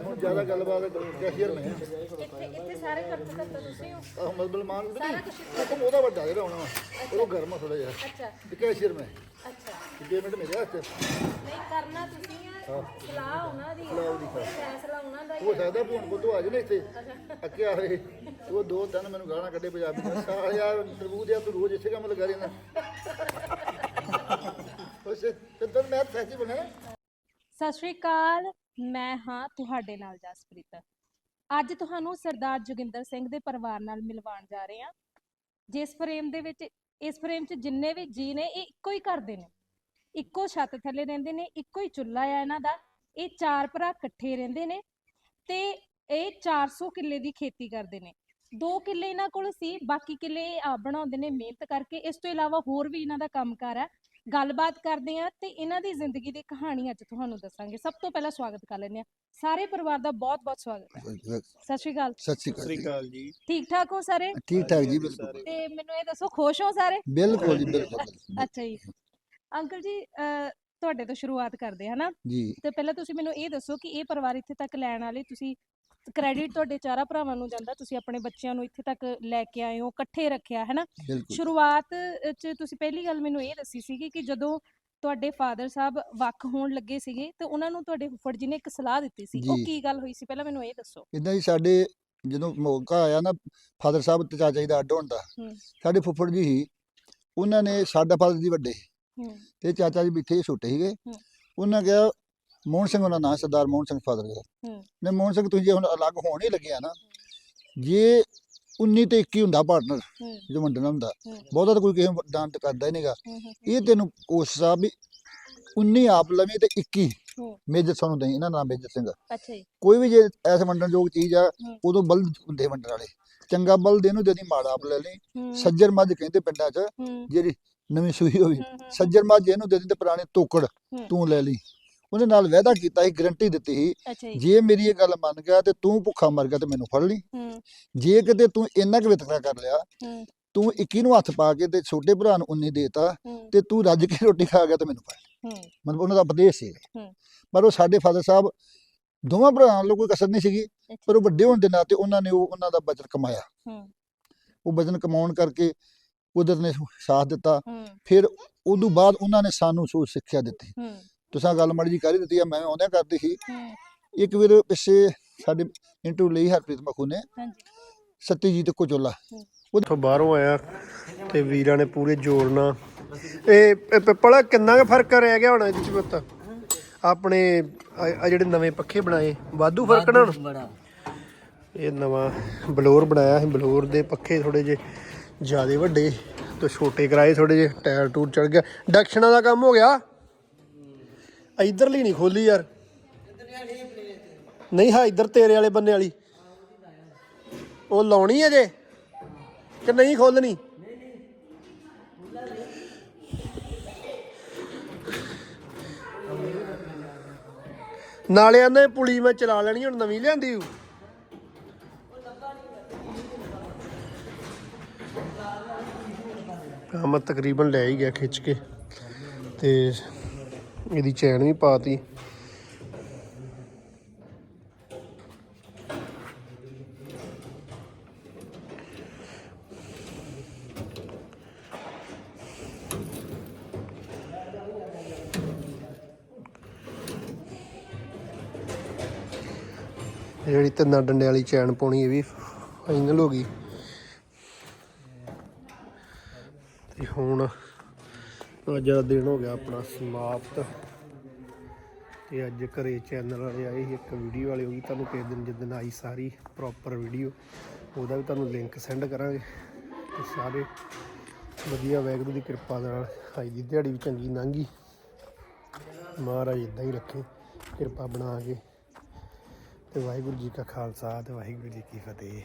ਹੁਣ ਜ਼ਿਆਦਾ ਗੱਲਬਾਤ ਕੈਸ਼ੀਅਰ ਮੈਂ ਇੱਥੇ ਇੱਥੇ ਸਾਰੇ ਖਰਚ ਕਰਤਾ ਤੁਸੀਂ ਹੋ? ਆਹ ਮਜ਼ਬਲ ਮਾਨ ਵੀ ਨਹੀਂ। ਹੁਕਮ ਉਹਦਾ ਵੱਡਾ ਜਿਹੜਾ ਆਉਣਾ ਉਹ ਗਰਮਾ ਥੋੜਾ ਜਿਹਾ। ਅੱਛਾ। ਤੇ ਕੈਸ਼ੀਅਰ ਮੈਂ ਅੱਛਾ। ਪੇਮੈਂਟ ਮੇਰੇ ਹੱਥ। ਨਹੀਂ ਕਰਨਾ ਤੁਸੀਂ ਸਲਾਹ ਉਹਨਾਂ ਦੀ ਫੈਸਲਾ ਉਹਨਾਂ ਦਾ ਹੀ ਹੋ ਸਕਦਾ ਭੂਣ ਬੁੱਧੂ ਆ ਜਾਣੇ ਇੱਥੇ? ਅੱਕਿਆ ਹੋਏ ਉਹ ਦੋ ਤਿੰਨ ਮੈਨੂੰ ਗਾਲਾਂ ਕੱਢੇ ਪੰਜਾਬੀ ਦੀਆਂ ਸਾਲ ਯਾਰ ਤਰਬੂਜ ਆ ਤੂੰ ਰੋਜ਼ ਇਸੇ ਕੰਮ ਲਗਾ ਰਹਿਣਾ ਉਹ ਖੁਸ਼ ਤੇ ਤਨ ਮੈਂ ਫੈਸੀ ਬਣਿਆ ਸਤਿ ਸ਼੍ਰੀ ਅਕਾਲ। ਮੈਂ ਹਾਂ ਤੁਹਾਡੇ ਨਾਲ ਜਸਪ੍ਰੀਤ। ਅੱਜ ਤੁਹਾਨੂੰ ਸਰਦਾਰ ਜੋਗਿੰਦਰ ਸਿੰਘ ਦੇ ਪਰਿਵਾਰ ਨਾਲ ਮਿਲਵਾਉਣ ਜਾ ਰਹੇ ਹਾਂ। ਜਿਸ ਫਰੇਮ ਦੇ ਵਿੱਚ ਇਸ ਫਰੇਮ 'ਚ ਜਿੰਨੇ ਵੀ ਜੀ ਨੇ ਇਹ ਇੱਕੋ ਹੀ ਕਰਦੇ ਨੇ। ਇੱਕੋ ਛੱਤ ਥੱਲੇ ਰਹਿੰਦੇ ਨੇ ਇੱਕੋ ਹੀ ਚੁੱਲ੍ਹਾ ਆ ਇਹਨਾਂ ਦਾ ਇਹ ਚਾਰ ਭਰਾ ਇਕੱਠੇ ਰਹਿੰਦੇ ਨੇ ਤੇ ਇਹ 400 ਕਿੱਲੇ ਦੀ ਖੇਤੀ ਕਰਦੇ ਨੇ। ਦੋ ਕਿੱਲੇ ਇਹਨਾਂ ਕੋਲ ਸੀ ਬਾਕੀ ਕਿੱਲੇ ਇਹ ਆਪ ਬਣਾਉਂਦੇ ਨੇ ਮਿਹਨਤ ਕਰਕੇ। ਇਸ ਤੋਂ ਇਲਾਵਾ ਹੋਰ ਵੀ ਇਹਨਾਂ ਦਾ ਕੰਮਕਾਰ ਹੈ ਗੱਲਬਾਤ ਕਰਦੇ ਆ ਤੇ ਇਹਨਾਂ ਦੀ ਜ਼ਿੰਦਗੀ ਦੀ ਕਹਾਣੀ ਅੱਜ ਤੁਹਾਨੂੰ ਦੱਸਾਂਗੇ। ਸਭ ਤੋਂ ਪਹਿਲਾਂ ਸਵਾਗਤ ਕਰ ਲੈਂਦੇ ਆ ਸਾਰੇ ਪਰਿਵਾਰ ਦਾ ਬਹੁਤ-ਬਹੁਤ ਸਵਾਗਤ ਹੈ। ਸਤਿ ਸ਼੍ਰੀ ਅਕਾਲ। ਸਤਿ ਸ਼੍ਰੀ ਸਤਿ ਸ੍ਰੀ ਅਕਾਲ ਜੀ। ਠੀਕ ਠਾਕ ਹੋ ਸਾਰੇ? ਠੀਕ ਠਾਕ ਜੀ ਬਿਲਕੁਲ। ਤੇ ਮੈਨੂੰ ਇਹ ਦੱਸੋ ਖੁਸ਼ ਹੋ ਸਾਰੇ? ਬਿਲਕੁਲ ਜੀ ਬਿਲਕੁਲ। ਅੱਛਾ ਜੀ। ਅੰਕਲ ਜੀ ਅਹ, ਤੁਹਾਡੇ ਤੋਂ ਸ਼ੁਰੂਆਤ ਕਰਦੇ ਹਾਂ ਨਾ ਜੀ। ਤੇ ਪਹਿਲਾਂ ਤੁਸੀਂ ਮੈਨੂੰ ਇਹ ਦੱਸੋ ਕਿ ਇਹ ਪਰਿਵਾਰ ਇੱਥੇ ਤੱਕ ਲੈਣ ਵਾਲੇ ਤੁਸੀਂ ਕ੍ਰੈਡਿਟ ਤੁਹਾਡੇ ਚਾਰਾਂ ਭਰਾਵਾਂ ਨੂੰ ਜਾਂਦਾ ਤੁਸੀਂ ਆਪਣੇ ਬੱਚਿਆਂ ਨੂੰ ਇੱਥੇ ਤੱਕ ਲੈ ਕੇ ਆਏ ਹੋ ਇਕੱਠੇ ਰੱਖਿਆ ਹੈ ਨਾ ਬਿਲਕੁਲ। ਸ਼ੁਰੂਆਤ ਅ, ਚ ਤੁਸੀਂ ਪਹਿਲੀ ਗੱਲ ਮੈਨੂੰ ਇਹ ਦੱਸੀ ਸੀਗੀ ਕਿ ਜਦੋਂ ਤੁਹਾਡੇ ਫਾਦਰ ਸਾਹਿਬ ਵੱਖ ਹੋਣ ਲੱਗੇ ਸੀਗੇ ਤੇ ਉਹਨਾਂ ਨੂੰ ਤੁਹਾਡੇ ਫੁੱਫੜ ਜੀ ਨੇ ਇੱਕ ਸਲਾਹ ਦਿੱਤੀ ਸੀ। ਉਹ ਜੀ। ਕੀ ਗੱਲ ਹੋਈ ਸੀ? ਪਹਿਲਾਂ ਮੈਨੂੰ ਇਹ ਦੱਸੋ। ਇਦਾਂ ਹੀ ਸਾਡੇ ਜਦੋਂ ਮੌਕਾ ਆਇਆ ਨਾ ਫਾਦਰ ਸਾਹਿਬ ਤੇ ਚਾਚਾ ਜੀ ਦਾ ਅੱਡ ਹੋਣ ਦਾ ਹੂੰ। ਸਾਡੇ ਫੁੱਫੜ ਜੀ ਸੀ ਉਹਨਾਂ ਨੇ ਸਾਡਾ ਫਾਦਰ ਜੀ ਵੱਡੇ ਹੂੰ ਤੇ ਚਾਚਾ ਜੀ ਬਿੱਥੇ ਛੋਟੇ ਸੀਗੇ। ਉਹਨਾਂ ਕਿਹਾ ਮੋਹਨ ਸਿੰਘ ਉਹਨਾਂ ਨਾਂ ਸਰਦਾਰ ਮੋਹਨ ਸਿੰਘ ਫਾਦਰ ਦਾ। ਹੂੰ। ਨੇ ਮੋਹਨ ਸਿੰਘ ਤੁਸੀਂ ਜੇ ਹੁਣ ਅਲੱਗ ਹੋਣ ਹੀ ਲੱਗਿਆ ਨਾ ਜੇ 19 ਤੇ 21 ਹੁੰਦਾ ਪਾਰਟਨਰ ਜੋ ਵੰਡਣਾ ਹੁੰਦਾ। ਬਹੁਤਾ ਤਾਂ ਕੋਈ ਕਿਸੇ ਨੂੰ ਦਾਨ ਕਰਦਾ ਹੀ ਨਹੀਂਗਾ। ਇਹ ਤੈਨੂੰ ਕੋਸ਼ਿਸ਼ ਆ ਵੀ 19 ਆਪ ਲਵੇਂ ਤੇ 21 ਹੂੰ। ਮੇਜਰ ਸਾਨੂੰ ਦੇਈ ਇਹਨਾਂ ਦਾ ਨਾਮ ਮੇਜਰ ਸਿੰਘ ਅੱਛਾ ਜੀ। ਕੋਈ ਵੀ ਜੇ ਐਸੇ ਵੰਡਣ ਯੋਗ ਚੀਜ਼ ਆ। ਉਦੋਂ ਬਲਦ ਹੁੰਦੇ ਵੰਡਣ ਵਾਲੇ। ਚੰਗਾ ਬਲਦ ਇਹਨੂੰ ਦੇਦੀ ਮਾੜਾ ਆਪ ਲੈ ਲਈ। ਸੱਜਰ ਮੱਝ ਕਹਿੰਦੇ ਪਿੰਡਾਂ 'ਚ ਜਿਹੜੀ ਨਵੀਂ ਸੂਈ ਹੋਈ। ਸੱਜਰ ਮੱਝ ਇਹਨੂੰ ਦੇ ਦਿੰਦੇ ਪੁਰਾਣੇ ਤੋਕੜ ਹੂੰ। ਤੂੰ ਲੈ ਲਈ। ਉਹਦੇ ਨਾਲ ਵਾਅਦਾ ਕੀਤਾ ਸੀ ਗਰੰਟੀ ਦਿੱਤੀ ਸੀ ਜੀ। ਮੇਰੀ ਇਹ ਗੱਲ ਮੰਨ ਗਿਆ ਤੇ ਤੂੰ ਭੁੱਖਾ ਮਰ ਗਿਆ ਤੇ ਮੈਨੂੰ ਫੜ ਲਈ। ਜੇ ਕਿਤੇ ਤੂੰ ਇੰਨਾ ਕੁ ਵਿਤਕਰਾ ਕਰ ਲਿਆ ਤੂੰ 21 ਨੂੰ ਹੱਥ ਪਾ ਕੇ ਤੇ ਛੋਟੇ ਭਰਾ ਨੂੰ 19 ਦੇਤਾ ਤੇ ਤੂੰ ਰੱਜ ਕੇ ਰੋਟੀ ਖਾ ਗਿਆ ਤੇ ਮੈਨੂੰ ਫੜ ਹੂੰ। ਮਤਲਬ ਉਹਨਾਂ ਦਾ ਉਪਦੇਸ਼ ਸੀ ਹੂੰ। ਪਰ ਉਹ ਸਾਡੇ ਫਾਦਰ ਸਾਹਿਬ ਦੋਵਾਂ ਭਰਾਵਾਂ ਵੱਲੋਂ ਕੋਈ ਕਸਰ ਨਹੀਂ ਸੀਗੀ ਪਰ ਉਹ ਵੱਡੇ ਹੋਣ ਦੇ ਨਾਤੇ ਉਹਨਾਂ ਨੇ ਉਹ ਉਹਨਾਂ ਦਾ ਬਚਨ ਕਮਾਇਆ। ਉਹ ਬਚਨ ਕਮਾਉਣ ਕਰਕੇ ਕੁਦਰਤ ਨੇ ਸਾਥ ਦਿੱਤਾ। ਹੂੰ। ਫਿਰ ਉਦੋਂ ਬਾਅਦ ਉਹਨਾਂ ਨੇ ਸਾਨੂੰ ਸੋ ਸਿੱਖਿਆ ਦਿੱਤੀ। ਹੂੰ। ਤੁਸੀਂ ਗੱਲ ਮੜੀ ਜੀ ਕਰ ਹੀ ਦਿੱਤੀ ਆ ਮੈਂ ਆਉਂਦਿਆਂ ਕਰਦੀ ਸੀ। ਹੂੰ। ਇੱਕ ਵੀਰ ਪਿੱਛੇ ਸਾਡੇ ਇੰਟਰਵਿਊ ਲਈ ਹਰਪ੍ਰੀਤ ਮਖੂ ਨੇ। ਸਤੀਜੀਤ ਕੋਚੋਲਾ। ਉੱਥੋਂ ਬਾਹਰੋਂ ਆਇਆ ਤੇ ਵੀਰਾਂ ਨੇ ਪੂਰੇ ਜੋਰ ਨਾਲ। ਇਹ ਪਿੱਪਲ ਕਿੰਨਾ ਕੁ ਫ਼ਰਕ ਰਹਿ ਗਿਆ ਹੋਣਾ ਇਹਦੇ ਚ ਪੁੱਤ? ਆਪਣੇ ਆ ਜਿਹੜੇ ਨਵੇਂ ਪੱਖੇ ਬਣਾਏ ਵਾਧੂ ਫ਼ਰਕ ਨਾ ਹੁਣ? ਇਹ ਨਵਾਂ ਬਲੌਰ ਬਣਾਇਆ ਸੀ ਬਲੌਰ ਦੇ ਪੱਖੇ ਥੋੜੇ ਜੇ ਜਿਆਦੇ ਵੱਡੇ ਤੇ ਛੋਟੇ ਕਰਾਏ ਥੋੜੇ ਜਿਹੇ, ਟਾਇਰ ਟੂਰ ਚੜ ਗਿਆ। ਡਕਸ਼ਨਾਂ ਦਾ ਕੰਮ ਹੋ ਗਿਆ। ਇਧਰਲੀ ਨਹੀਂ ਖੋਲੀ ਯਾਰ। ਨਹੀਂ, ਹਾਂ, ਇਧਰ ਤੇਰੇ ਵਾਲੇ ਬੰਨੇ ਵਾਲੀ। ਉਹ ਲਾਉਣੀ ਹੈ ਜੇ, ਕਿ ਨਹੀਂ ਖੋਲਣੀ ਨਾਲੇ ਆਂਦੇ ਪੁਲੀ ਮੈਂ ਚਲਾ ਲੈਣੀ, ਹੁਣ ਨਵੀਂ ਲਿਆਂਦੀ ਹੂੰ ਕੰਮ ਤਕਰੀਬਨ ਲੈ ਹੀ ਗਿਆ ਖਿੱਚ ਕੇ ਤੇ ਇਹਦੀ ਚੈਨ ਵੀ ਪਾਤੀ। ਇਹ ਜਿਹੜੀ ਤਿੰਨਾਂ ਡੰਡੇ ਵਾਲੀ ਚੈਨ ਪਾਉਣੀ, ਇਹ ਵੀ ਫਾਈਨਲ ਹੋ ਗਈ ਤੇ ਹੁਣ ਅੱਜ ਦਾ ਦਿਨ ਹੋ ਗਿਆ ਆਪਣਾ ਸਮਾਪਤ। ਤੇ ਅੱਜ ਘਰੇ ਚੈਨਲ ਵਾਲੇ ਆਏ ਸੀ, ਇੱਕ ਵੀਡੀਓ ਵਾਲੀ ਹੋਗੀ ਤੁਹਾਨੂੰ ਕਿਸੇ ਦਿਨ ਜਿੱਦਣ ਆਈ ਸਾਰੀ ਪ੍ਰੋਪਰ ਵੀਡੀਓ ਉਹਦਾ ਵੀ ਤੁਹਾਨੂੰ ਲਿੰਕ ਸੈਂਡ ਕਰਾਂਗੇ। ਤੇ ਸਾਰੇ ਵਧੀਆ ਵੈਗਰੂ ਦੀ ਕਿਰਪਾ ਦੇ ਨਾਲ ਅੱਜ ਦੀ ਦਿਹਾੜੀ ਵੀ ਚੰਗੀ ਲੰਘੀ ਮਹਾਰਾਜ ਇਦਾਂ ਹੀ ਰੱਖੇ, ਕਿਰਪਾ ਬਣਾ ਕੇ। ਤੇ ਵਾਹਿਗੁਰੂ ਜੀ ਕਾ ਖਾਲਸਾ ਤੇ ਵਾਹਿਗੁਰੂ ਜੀ ਕੀ ਫਤਿਹ।